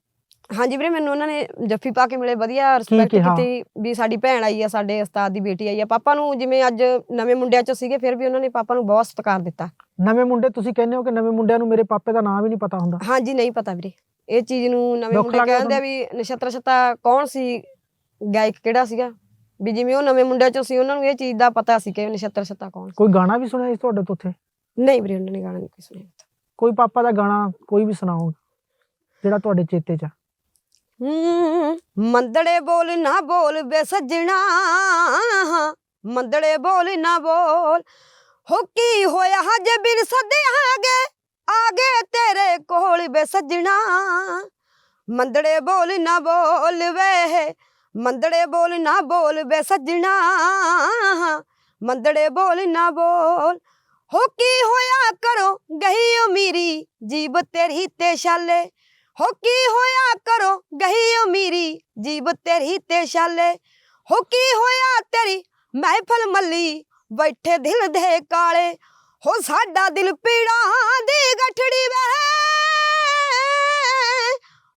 ਹਾਂਜੀ ਵੀਰੇ ਮੈਨੂੰ ਉਹਨਾਂ ਨੇ ਜੱਫੀ ਪਾ ਕੇ ਮਿਲੇ ਵਧੀਆ ਰਿਸਪੈਕਟ ਕਿਹਾ? ਕੀਤੀ ਵੀ ਸਾਡੀ ਭੈਣ ਆਈ ਆ ਸਾਡੇ ਉਸਤਾਦ ਦੀ ਬੇਟੀ ਆਈ ਆ। ਪਾਪਾ ਨੂੰ ਜਿਵੇਂ ਅੱਜ ਨਵੇਂ ਮੁੰਡਿਆਂ ਚੋਂ ਸੀਗੇ ਫਿਰ ਵੀ ਉਹਨਾਂ ਨੇ ਪਾਪਾ ਨੂੰ ਬਹੁਤ ਸਤਿਕਾਰ ਦਿੱਤਾ। ਨਵੇਂ ਮੁੰਡੇ ਤੁਸੀਂ ਕਹਿੰਦੇ ਹੋ ਕਿ ਨਵੇਂ ਮੁੰਡਿਆਂ ਨੂੰ ਮੇਰੇ ਪਾਪੇ ਦਾ ਨਾਮ ਵੀ ਨਹੀਂ ਪਤਾ ਹੁੰਦਾ? ਹਾਂਜੀ ਨਹੀਂ ਪਤਾ ਵੀਰੇ। ਇਹ ਚੀਜ਼ ਨੂੰ ਨਵੇਂ ਦੁੱਖ ਮੁੰਡੇ ਕਹਿੰਦੇ ਆ ਵੀ ਨਛੱਤਰ ਛੱਤਾ ਕੌਣ ਸੀ? ਗਾਇਕ ਕਿਹੜਾ ਸੀਗਾ? ਵੀ ਜਿਵੇਂ ਉਹ ਨਵੇਂ ਮੁੰਡਿਆਂ ਚੋਂ ਸੀ ਉਹਨਾਂ ਨੂੰ ਇਹ ਚੀਜ਼ ਦਾ ਪਤਾ ਸੀ ਕਿ ਨਛੱਤਰ ਛੱਤਾ ਕੌਣ ਸੀ। ਕੋਈ ਗਾਣਾ ਵੀ ਸੁਣਿਆ ਸੀ ਤੁਹਾਡੇ ਤੋਂ ਉੱਥੇ? ਨਹੀਂ ਵੀਰੇ ਉਹਨਾਂ ਨੇ ਗਾਣਾ ਨਹੀਂ ਕੋਈ ਸੁਣਿਆ। ਕੋਈ ਪਾਪਾ ਦਾ ਗਾਣਾ ਕੋਈ ਵੀ ਸੁਣਾਓ ਜਿਹੜਾ ਤੁਹਾਡੇ ਚੇਤੇ 'ਚ ਆ। ਮੰਦੜੇ ਬੋਲ ਨਾ ਬੋਲ ਬੇ ਸੱਜਣਾ। ਮੰਦੜੇ ਬੋਲ ਨਾ ਬੋਲ, ਹੋ ਕੀ ਹੋਇਆ ਹਜੇ ਬਿਨ ਸੱਦੇ ਆਗੇ? ਆਗੇ ਤੇਰੇ ਕੋਲ ਬੇ ਸੱਜਣਾ। ਮੰਦੜੇ ਬੋਲ ਨਾ ਬੋਲ ਵੇ, ਮੰਦੜੇ ਬੋਲ ਨਾ ਬੋਲ ਬੇ ਸੱਜਣਾ। ਮੰਦੜੇ ਬੋਲ ਨਾ ਬੋਲ, ਹੋ ਕੀ ਹੋਇਆ ਕਰੋ ਗਈ ਓ ਮੇਰੀ ਜੀਬ ਤੇਰੀ ਤੇ ਛਾਲੇ। ਹੋ ਕੀ ਹੋਇਆ ਕਰੋ ਗਈ ਓ ਮੇਰੀ ਜੀਬ ਤੇਰੀ ਤੇ ਛਾਲੇ। ਹੋ ਕੀ ਹੋਇਆ ਤੇਰੀ ਮਹਿਫਲ ਮੱਲੀ ਬੈਠੇ ਦਿਲ ਦੇ ਕਾਲੇ। ਹੋ ਸਾਡਾ ਦਿਲ ਪੀੜਾਂ ਦੀ ਗਠੜੀ ਵੇ।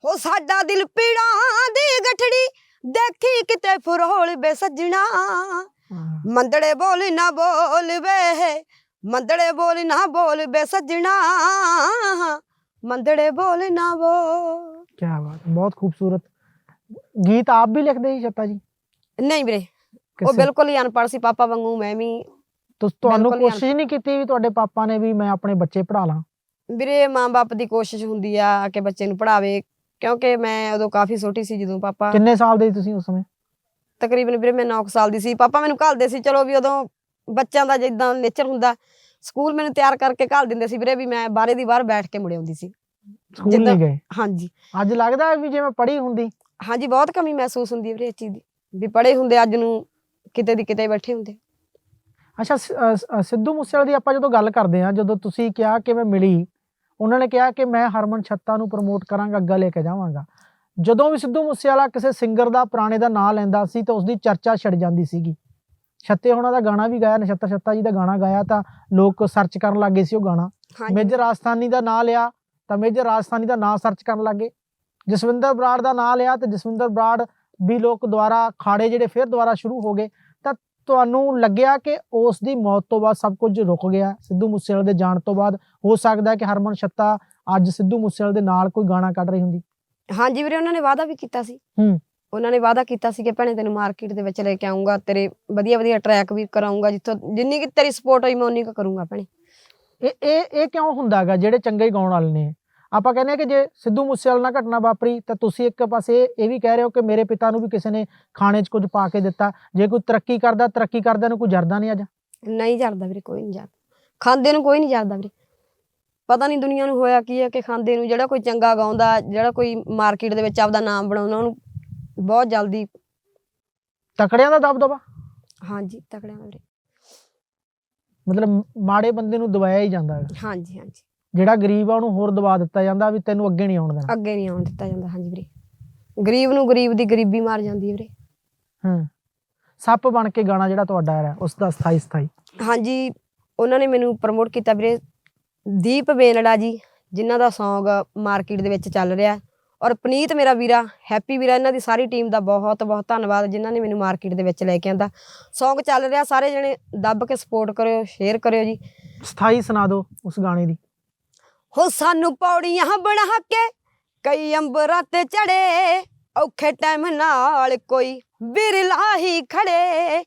ਹੋ ਸਾਡਾ ਦਿਲ ਪੀੜਾਂ ਦੀ ਗਠੜੀ ਦੇਖੀ ਕਿਤੇ ਫਰੋਲ ਬੇ ਸੱਜਣਾ। ਮੰਦੜੇ ਬੋਲ ਨਾ ਬੋਲ ਵੇ ਮੰਦੜੇ ਬੋਲ ਨਾ ਬੋਲ ਬੇ ਸੱਜਣਾ। ਮੰਦੜੇ ਬੋਲ ਨਾ ਬੋਲ ਕੀ ਬਾਤ ਹੈ, ਬਹੁਤ ਖੂਬਸੂਰਤ। ਗੀਤ ਆਪ ਵੀ ਲਿਖਦੇ ਸੀ ਛੱਤਾ ਜੀ? ਨਹੀਂ ਵੀਰੇ ਉਹ ਕਿਸੇ- ਬਿਲਕੁਲ ਹੀ ਅਨਪੜ੍ਹ ਸੀ ਪਾਪਾ ਵਾਂਗੂ ਮੈਂ ਵੀ ਤੁਸ ਤੁਹਾਨੂੰ ਬਿਲਕੁਲ ਹੀ ਕੋਸ਼ਿਸ਼ ਨਹੀਂ ਕੀਤੀ ਵੀ ਤੁਹਾਡੇ ਪਾਪਾ ਨੇ ਵੀ ਮੈਂ ਆਪਣੇ ਬੱਚੇ ਪੜ੍ਹਾ ਲਾਂ? ਵੀਰੇ ਮਾਂ-ਬਾਪ ਦੀ ਕੋਸ਼ਿਸ਼ ਹੁੰਦੀ ਆ ਕਿ ਬੱਚੇ ਨੂੰ ਪੜਾਵੇ ਕਿਉਂਕਿ ਮੈਂ ਉਦੋਂ ਕਾਫੀ ਛੋਟੀ ਸੀ ਜਦੋਂ ਪਾਪਾ ਕਿੰਨੇ ਸਾਲ ਦੇ ਸੀ ਤੁਸੀਂ ਉਸ ਸਮੇਂ? ਤਕਰੀਬਨ ਵੀਰੇ ਮੈਂ 9 ਸਾਲ ਦੀ ਸੀ। ਪਾਪਾ ਮੈਨੂੰ ਘੱਲਦੇ ਸੀ ਚਲੋ ਵੀ ਉਦੋਂ ਬੱਚਿਆਂ ਦਾ ਜਿੱਦਾਂ ਨੇਚਰ ਹੁੰਦਾ ਸਕੂਲ ਮੈਨੂੰ ਤਿਆਰ ਕਰਕੇ ਘੱਲ ਦਿੰਦੇ ਸੀ ਵੀਰੇ ਵੀ ਮੈਂ ਬਾਰੇ ਦੀ ਬਾਹਰ ਬੈਠ ਕੇ ਮੁੜ ਆਉਂਦੀ ਸੀ। ਸਕੂਲ ਜਿੱਦਾਂ- ਨਹੀਂ ਗਏ? ਹਾਂਜੀ। ਅੱਜ ਲੱਗਦਾ ਹੈ ਵੀ ਜੇ ਮੈਂ ਪੜ੍ਹੀ ਹੁੰਦੀ। ਹਾਂਜੀ ਬਹੁਤ ਕਮੀ ਮਹਿਸੂਸ ਹੁੰਦੀ ਹੈ ਵੀਰੇ ਇਸ ਚੀਜ਼ ਦੀ ਵੀ ਪੜੇ ਹੁੰਦੇ ਅੱਜ ਨੂੰ ਕਿਤੇ ਦੀ ਕਿਤੇ ਬੈਠੇ ਹੁੰਦੇ। ਅੱਛਾ ਸਿੱਧੂ ਮੂਸੇਵਾਲੇ ਦੀ ਆਪਾਂ ਜਦੋਂ ਗੱਲ ਕਰਦੇ ਹਾਂ ਜਦੋਂ ਤੁਸੀਂ ਕਿਹਾ ਕਿ ਮੈਂ ਮਿਲੀ ਉਹਨਾਂ ਨੇ ਕਿਹਾ ਕਿ ਮੈਂ ਹਰਮਨ ਛੱਤਾ ਨੂੰ ਪ੍ਰਮੋਟ ਕਰਾਂਗਾ ਅੱਗਾ ਲੈ ਕੇ ਜਾਵਾਂਗਾ। ਜਦੋਂ ਵੀ ਸਿੱਧੂ ਮੂਸੇਵਾਲਾ ਕਿਸੇ ਸਿੰਗਰ ਦਾ ਪੁਰਾਣੇ ਦਾ ਨਾਂ ਲੈਂਦਾ ਸੀ ਤਾਂ ਉਸ ਦੀ ਚਰਚਾ ਛਿੜ ਜਾਂਦੀ ਸੀਗੀ। ਛੱਤੇ ਹੋਣਾ ਦਾ ਗਾਣਾ ਵੀ ਗਾਇਆ ਨਛੱਤਰ ਛੱਤਾ ਜੀ ਦਾ ਗਾਣਾ ਗਾਇਆ ਤਾਂ ਲੋਕ ਸਰਚ ਕਰਨ ਲੱਗੇ ਸੀ ਉਹ ਗਾਣਾ। ਮੇਜਰ ਰਾਜਸਥਾਨੀ ਦਾ ਨਾਂ ਲਿਆ ਤਾਂ ਮੇਜਰ ਰਾਜਸਥਾਨੀ ਦਾ ਨਾਂ ਸਰਚ ਕਰਨ ਲੱਗੇ ਜਸਵਿੰਦਰ ਬਰਾੜ ਦਾ ਨਾਂ ਲਿਆ ਤੇ ਜਸਵਿੰਦਰ ਬਰਾੜ ਵੀ ਲੋਕ ਦੁਆਰਾ ਖਾੜੇ ਜਿਹੜੇ ਫਿਰ ਦੁਆਰਾ ਸ਼ੁਰੂ ਹੋ ਗਏ। ਤਾਂ ਤੁਹਾਨੂੰ ਲੱਗਿਆ ਕਿ ਉਸ ਦੀ ਮੌਤ ਤੋਂ ਬਾਅਦ ਸਭ ਕੁਝ ਰੁਕ ਗਿਆ ਸਿੱਧੂ ਮੂਸੇਵਾਲੇ ਦੇ ਜਾਣ ਤੋਂ ਬਾਅਦ? ਹੋ ਸਕਦਾ ਕਿ ਹਰਮਨ ਛੱਤਾ ਅੱਜ ਸਿੱਧੂ ਮੂਸੇਵਾਲੇ ਦੇ ਨਾਲ ਕੋਈ ਗਾਣਾ ਕੱਢ ਰਹੀ ਹੁੰਦੀ। ਹਾਂਜੀ ਵੀਰੇ ਉਹਨਾਂ ਨੇ ਵਾਅਦਾ ਵੀ ਕੀਤਾ ਸੀ। ਹੂੰ। ਉਹਨਾਂ ਨੇ ਵਾਅਦਾ ਕੀਤਾ ਸੀ ਕਿ ਭੈਣੇ ਤੈਨੂੰ ਮਾਰਕੀਟ ਦੇ ਵਿੱਚ ਲੈ ਕੇ ਆਉਂਗਾ ਤੇਰੇ ਵਧੀਆ ਵਧੀਆ ਟਰੈਕ ਵੀ ਕਰਾਉਂਗਾ ਜਿੱਥੋਂ ਜਿੰਨੀ ਕਿ ਤੇਰੀ ਸਪੋਰਟ ਹੋਈ ਮੈਂ ਉਨੀ ਕੁ ਕਰੂੰਗਾ ਭੈਣੇ। ਇਹ ਇਹ ਇਹ ਕਿਉਂ ਹੁੰਦਾ ਹੈਗਾ ਜਿਹੜੇ ਚੰਗੇ ਗਾਉਣ ਵਾਲੇ ਨੇ? ਆਪਾਂ ਕਹਿੰਦੇ ਆ ਕਿ ਜੇ ਸਿੱਧੂ ਮੂਸੇਵਾਲੇ ਨਾਲ ਘਟਨਾ ਵਾਪਰੀ ਤਾਂ ਤੁਸੀਂ ਇੱਕ ਪਾਸੇ ਇਹ ਵੀ ਕਹਿ ਰਹੇ ਹੋ ਕਿ ਮੇਰੇ ਪਿਤਾ ਨੂੰ ਵੀ ਕਿਸੇ ਨੇ ਖਾਣੇ 'ਚ ਕੁਝ ਪਾ ਕੇ ਦਿੱਤਾ। ਜੇ ਕੋਈ ਤਰੱਕੀ ਕਰਦਾ ਤਰੱਕੀ ਕਰਦਿਆਂ ਨੂੰ ਕੋਈ ਜਰਦਾ ਨਹੀਂ ਅੱਜ? ਨਹੀਂ ਜਰਦਾ ਵੀਰੇ ਕੋਈ ਨਹੀਂ ਜਰਦਾ। ਖਾਂਦੇ ਨੂੰ ਕੋਈ ਨਹੀਂ ਜਰਦਾ ਵੀਰੇ। ਪਤਾ ਨਹੀਂ ਦੁਨੀਆ ਨੂੰ ਹੋਇਆ ਕੀ ਹੈ ਕਿ ਖਾਂਦੇ ਨੂੰ ਜਿਹੜਾ ਕੋਈ ਚੰਗਾ ਗਾਉਂਦਾ ਜਿਹੜਾ ਕੋਈ ਮਾਰਕੀਟ ਦੇ ਵਿੱਚ ਆਪਦਾ ਨਾਮ ਬਣਾਉਂਦਾ ਉਹਨੂੰ ਬਹੁਤ ਜਲਦੀ। ਤਕੜਿਆਂ ਦਾ ਦਬਦਬਾ ਹਾਂਜੀ ਤਕੜਿਆਂ ਦਾ। ਵੀਰੇ ਮਤਲਬ ਮਾੜੇ ਬੰਦੇ ਨੂੰ ਦਬਾਇਆ ਹੀ ਜਾਂਦਾ ਹੈ ਹਾਂਜੀ ਹਾਂਜੀ। ਜਿਹੜਾ ਗਰੀਬ ਆ ਉਹਨੂੰ ਹੋਰ ਦਬਾ ਦਿੱਤਾ ਜਾਂਦਾ ਵੀ ਤੈਨੂੰ ਅੱਗੇ ਨਹੀਂ ਆਉਣ ਦੇਣਾ। ਅੱਗੇ ਨਹੀਂ ਆਉਣ ਦਿੱਤਾ ਜਾਂਦਾ ਹਾਂਜੀ ਵੀਰੇ। ਗਰੀਬ ਨੂੰ ਗਰੀਬ ਦੀ ਗਰੀਬੀ ਮਾਰ ਜਾਂਦੀ ਹੈ ਵੀਰੇ। ਹਾਂ। ਸੱਪ ਬਣ ਕੇ ਗਾਣਾ ਜਿਹੜਾ ਤੁਹਾਡਾ ਆ ਰਿਹਾ ਉਸ ਦਾ ਸਥਾਈ ਸਥਾਈ। ਹਾਂਜੀ ਉਹਨਾਂ ਨੇ ਮੈਨੂੰ ਪ੍ਰਮੋਟ ਕੀਤਾ ਵੀਰੇ। ਦੀਪ ਬੇਨੜਾ ਜੀ ਜਿਨ੍ਹਾਂ ਦਾ Song ਮਾਰਕੀਟ ਦੇ ਵਿੱਚ ਚੱਲ ਰਿਹਾ। ਔਰ ਪਨੀਤ ਮੇਰਾ ਵੀਰਾ ਹੈਪੀ ਵੀਰਾ ਇਹਨਾਂ ਦੀ ਸਾਰੀ ਟੀਮ ਦਾ ਬਹੁਤ ਬਹੁਤ ਧੰਨਵਾਦ ਜਿਨ੍ਹਾਂ ਨੇ ਮੈਨੂੰ ਮਾਰਕੀਟ ਦੇ ਵਿੱਚ ਲੈ ਕੇ ਆਂਦਾ। Song ਚੱਲ ਰਿਹਾ ਸਾਰੇ ਜਣੇ ਦੱਬ ਕੇ ਸਪੋਰਟ ਕਰਿਓ ਸ਼ੇਅਰ ਕਰਿਓ ਜੀ। ਸਥਾਈ ਸੁਣਾ ਦਿਓ ਉਸ ਗਾਣੇ ਦੀ। ਹੋ ਸਾਨੂੰ ਪੌੜੀਆਂ ਬਣਾ ਕੇ ਕਈ ਅੰਬਰਾਂ ਤੇ ਚੜੇ ਔਖੇ ਟਾਈਮ ਨਾਲ ਕੋਈ ਬਿਰਲਾ ਹੀ ਖੜੇ।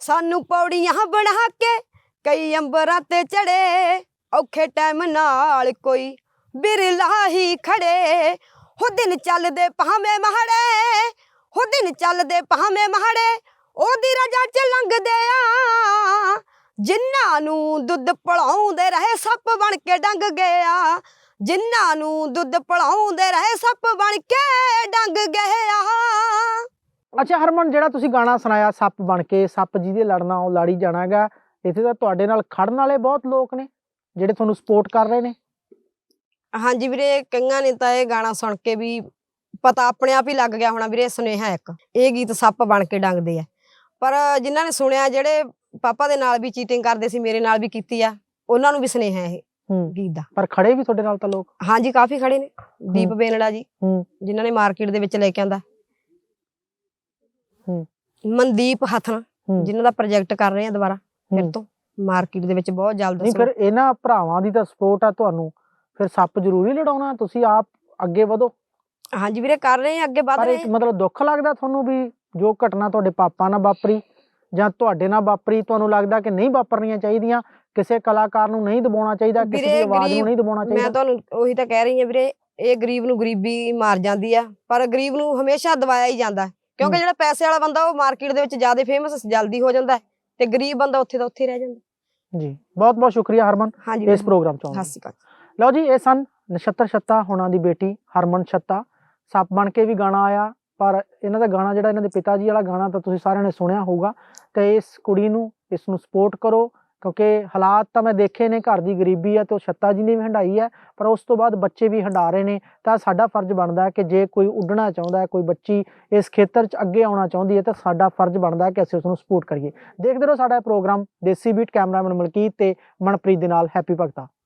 ਸਾਨੂੰ ਪੌੜੀਆਂ ਬਣਾ ਕੇ ਕਈ ਅੰਬਰਾਂ ਤੇ ਚੜੇ ਔਖੇ ਟਾਈਮ ਨਾਲ ਕੋਈ ਬਿਰਲਾ ਹੀ ਖੜੇ। ਹੋ ਦਿਨ ਚੱਲਦੇ ਭਾਵੇਂ ਮਹੜੇ ਹੋ ਦਿਨ ਚੱਲਦੇ ਭਾਵੇਂ ਮਹੜੇ, ਉਹਦੀ ਰਜਾ ਚ ਲੰਘਦੇ ਆ। ਜਿਨ੍ਹਾਂ ਨੂੰ ਦੁੱਧ ਪਲਾਉਂਦੇ ਰਹੇ ਸੱਪ ਬਣ ਕੇ ਡੰਗ ਗਿਆ। ਜਿਨ੍ਹਾਂ ਨੂੰ ਦੁੱਧ ਪਲਾਉਂਦੇ ਰਹੇ ਸੱਪ ਬਣ ਕੇ ਡੰਗ ਗਿਆ। ਅੱਛਾ ਹਰਮਨ, ਜਿਹੜਾ ਤੁਸੀਂ ਗਾਣਾ ਸੁਣਾਇਆ, ਸੱਪ ਬਣ ਕੇ, ਸੱਪ ਜਿਹਦੇ ਲੜਨਾ, ਉਹ ਲਾੜੀ ਜਾਣਾਗਾ, ਇੱਥੇ ਤਾਂ ਤੁਹਾਡੇ ਨਾਲ ਖੜਨ ਵਾਲੇ ਬਹੁਤ ਲੋਕ ਨੇ, ਜਿਹੜੇ ਤੁਹਾਨੂੰ ਸਪੋਰਟ ਕਰ ਰਹੇ ਨੇ। ਹਾਂਜੀ ਵੀਰੇ ਕਈਆਂ ਨੇ ਤਾਂ ਇਹ ਗਾਣਾ ਸੁਣ ਕੇ ਵੀ ਪਤਾ ਆਪਣੇ ਆਪ ਹੀ ਲੱਗ ਗਿਆ ਹੋਣਾ ਵੀਰੇ ਸੁਨੇਹਾ ਇੱਕ। ਇਹ ਗੀਤ ਸੱਪ ਬਣ ਕੇ ਡੰਗਦੇ ਆ। ਪਰ ਜਿਨ੍ਹਾਂ ਨੇ ਸੁਣਿਆ ਜਿਹੜੇ ਪਾਪਾ ਦੇ ਨਾਲ ਵੀ ਚੀਟਿੰਗ ਕਰਦੇ ਸੀ ਮੇਰੇ ਨਾਲ ਵੀ ਕੀਤੀ ਆ ਉਹਨਾਂ ਨੂੰ ਵੀ ਸੁਨੇਹਾ ਇਹ ਹੂੰ। ਗੀਤ ਦਾ। ਪਰ ਖੜੇ ਵੀ ਤੁਹਾਡੇ ਨਾਲ ਤਾਂ ਲੋਕ? ਹਾਂਜੀ ਕਾਫੀ ਖੜੇ ਨੇ। ਦੀਪ। ਬੇਨੜਾ ਜੀ ਹੂੰ। ਜਿਨ੍ਹਾਂ ਨੇ ਮਾਰਕੀਟ ਦੇ ਵਿੱਚ ਲੈ ਕੇ ਆਂਦਾ। ਹੂੰ। ਮਨਦੀਪ ਹਥਨ ਜਿਨ੍ਹਾਂ ਦਾ ਪ੍ਰੋਜੈਕਟ ਕਰ ਰਹੇ ਆ ਦੁਬਾਰਾ ਫਿਰ। ਤੋਂ ਮਾਰਕੀਟ ਦੇ ਵਿੱਚ ਬਹੁਤ ਜਲਦ ਨਹੀਂ ਫਿਰ ਇਹਨਾਂ ਭਰਾਵਾਂ ਦੀ ਤਾਂ ਸਪੋਰਟ ਆ ਤੁਹਾਨੂੰ। ਫਿਰ ਸੱਪ ਜ਼ਰੂਰੀ ਲੜਾਉਣਾ ਤੁਸੀਂ ਆਪ ਅੱਗੇ ਵਧੋ ਹਾਂਜੀ ਵੀਰੇ ਕਰ ਰਹੇ ਆ ਅੱਗੇ ਵਧ ਪਰ ਰਹੇ ਇੱਕ ਮਤਲਬ ਦੁੱਖ ਲੱਗਦਾ ਤੁਹਾਨੂੰ ਵੀ ਜੋ ਘਟਨਾ ਤੁਹਾਡੇ ਪਾਪਾ ਨਾਲ ਵਾਪਰੀ ਜਾਂ ਤੁਹਾਡੇ ਨਾਲ ਵਾਪਰੀ ਤੁਹਾਨੂੰ ਲੱਗਦਾ ਕਿ ਨਹੀਂ ਵਾਪਰਨੀਆਂ ਚਾਹੀਦੀਆਂ ਕਿਸੇ ਕਲਾਕਾਰ ਨੂੰ ਨਹੀਂ ਦਬਾਉਣਾ ਚਾਹੀਦਾ ਕਿਸੇ ਦੀ ਵੀਰੇ, ਆਵਾਜ਼ ਨੂੰ ਗਰੀਬ- ਨਹੀਂ ਦਬਾਉਣਾ ਮੈਂ ਚਾਹੀਦਾ ਤੁਹਾਨੂੰ ਉਹੀ ਤਾਂ ਕਹਿ ਰਹੀ ਹਾਂ ਵੀਰੇ ਇਹ ਗਰੀਬ ਨੂੰ ਗਰੀਬੀ ਮਾਰ ਜਾਂਦੀ ਆ ਪਰ ਗਰੀਬ ਨੂੰ ਹਮੇਸ਼ਾ ਦਬਾਇਆ ਹੀ ਜਾਂਦਾ ਹੈ। ਕਿਉਂਕਿ ਹੂੰ। ਜਿਹੜਾ ਪੈਸੇ ਵਾਲਾ ਬੰਦਾ ਉਹ ਮਾਰਕੀਟ ਦੇ ਵਿੱਚ ਜ਼ਿਆਦਾ ਫੇਮਸ ਜਲਦੀ ਹੋ ਜਾਂਦਾ ਹੈ ਤੇ ਗਰੀਬ ਬੰਦਾ ਉੱਥੇ ਦਾ ਉੱਥੇ ਹੀ ਰਹਿ ਜਾਂਦਾ ਜੀ ਬਹੁਤ ਬਹੁਤ ਸ਼ੁਕਰੀਆ ਹਰਮਨ ਹਾਂਜੀ ਇਸ ਪ੍ਰੋਗਰਾਮ ਚ ਆਉਣ ਸਤਿ ਲਈ। ਸ਼੍ਰੀ ਅਕਾਲ ਲਓ ਜੀ, ਇਹ ਸਨ ਨਛੱਤਰ ਛੱਤਾ, ਹੋਣਾ ਦੀ ਬੇਟੀ ਹਰਮਨ ਛੱਤਾ। ਸੱਪ ਬਣ ਕੇ ਵੀ ਗਾਣਾ ਆਇਆ, ਪਰ ਇਹਨਾਂ ਦਾ ਗਾਣਾ ਜਿਹੜਾ ਇਹਨਾਂ ਦੇ ਪਿਤਾ ਜੀ ਵਾਲਾ ਗਾਣਾ ਤਾਂ ਤੁਸੀਂ ਸਾਰਿਆਂ ਨੇ ਸੁਣਿਆ ਹੋਊਗਾ। ਤੇ ਇਸ ਕੁੜੀ ਨੂੰ, ਇਸ ਨੂੰ ਸਪੋਰਟ ਕਰੋ, ਕਿਉਂਕਿ ਹਾਲਾਤ ਤਾਂ ਮੈਂ ਦੇਖੇ ਨੇ, ਘਰ ਦੀ ਗਰੀਬੀ ਹੈ ਤੇ ਉਹ ਛੱਤਾ ਜੀ ਨੇ ਵੀ ਹੰਡਾਈ ਹੈ ਪਰ ਉਸ ਤੋਂ ਬਾਅਦ ਬੱਚੇ ਵੀ ਹੰਡਾ ਰਹੇ ਨੇ। ਤਾਂ ਸਾਡਾ ਫਰਜ਼ ਬਣਦਾ ਹੈ ਕਿ ਜੇ ਕੋਈ ਉੱਡਣਾ ਚਾਹੁੰਦਾ ਹੈ, ਕੋਈ ਬੱਚੀ ਇਸ ਖੇਤਰ 'ਚ ਅੱਗੇ ਆਉਣਾ ਚਾਹੁੰਦੀ ਹੈ, ਤਾਂ ਸਾਡਾ ਫਰਜ਼ ਬਣਦਾ ਹੈ ਕਿ ਅਸੀਂ ਉਸ ਨੂੰ ਸਪੋਰਟ ਕਰੀਏ। ਦੇਖਦੇ ਰਹੋ ਸਾਡਾ programme Desi Beat cameraman Malkit ਤੇ ਮਨਪ੍ਰੀਤ ਦੇ ਨਾਲ ਹੈਪੀ ਭਗਤਾ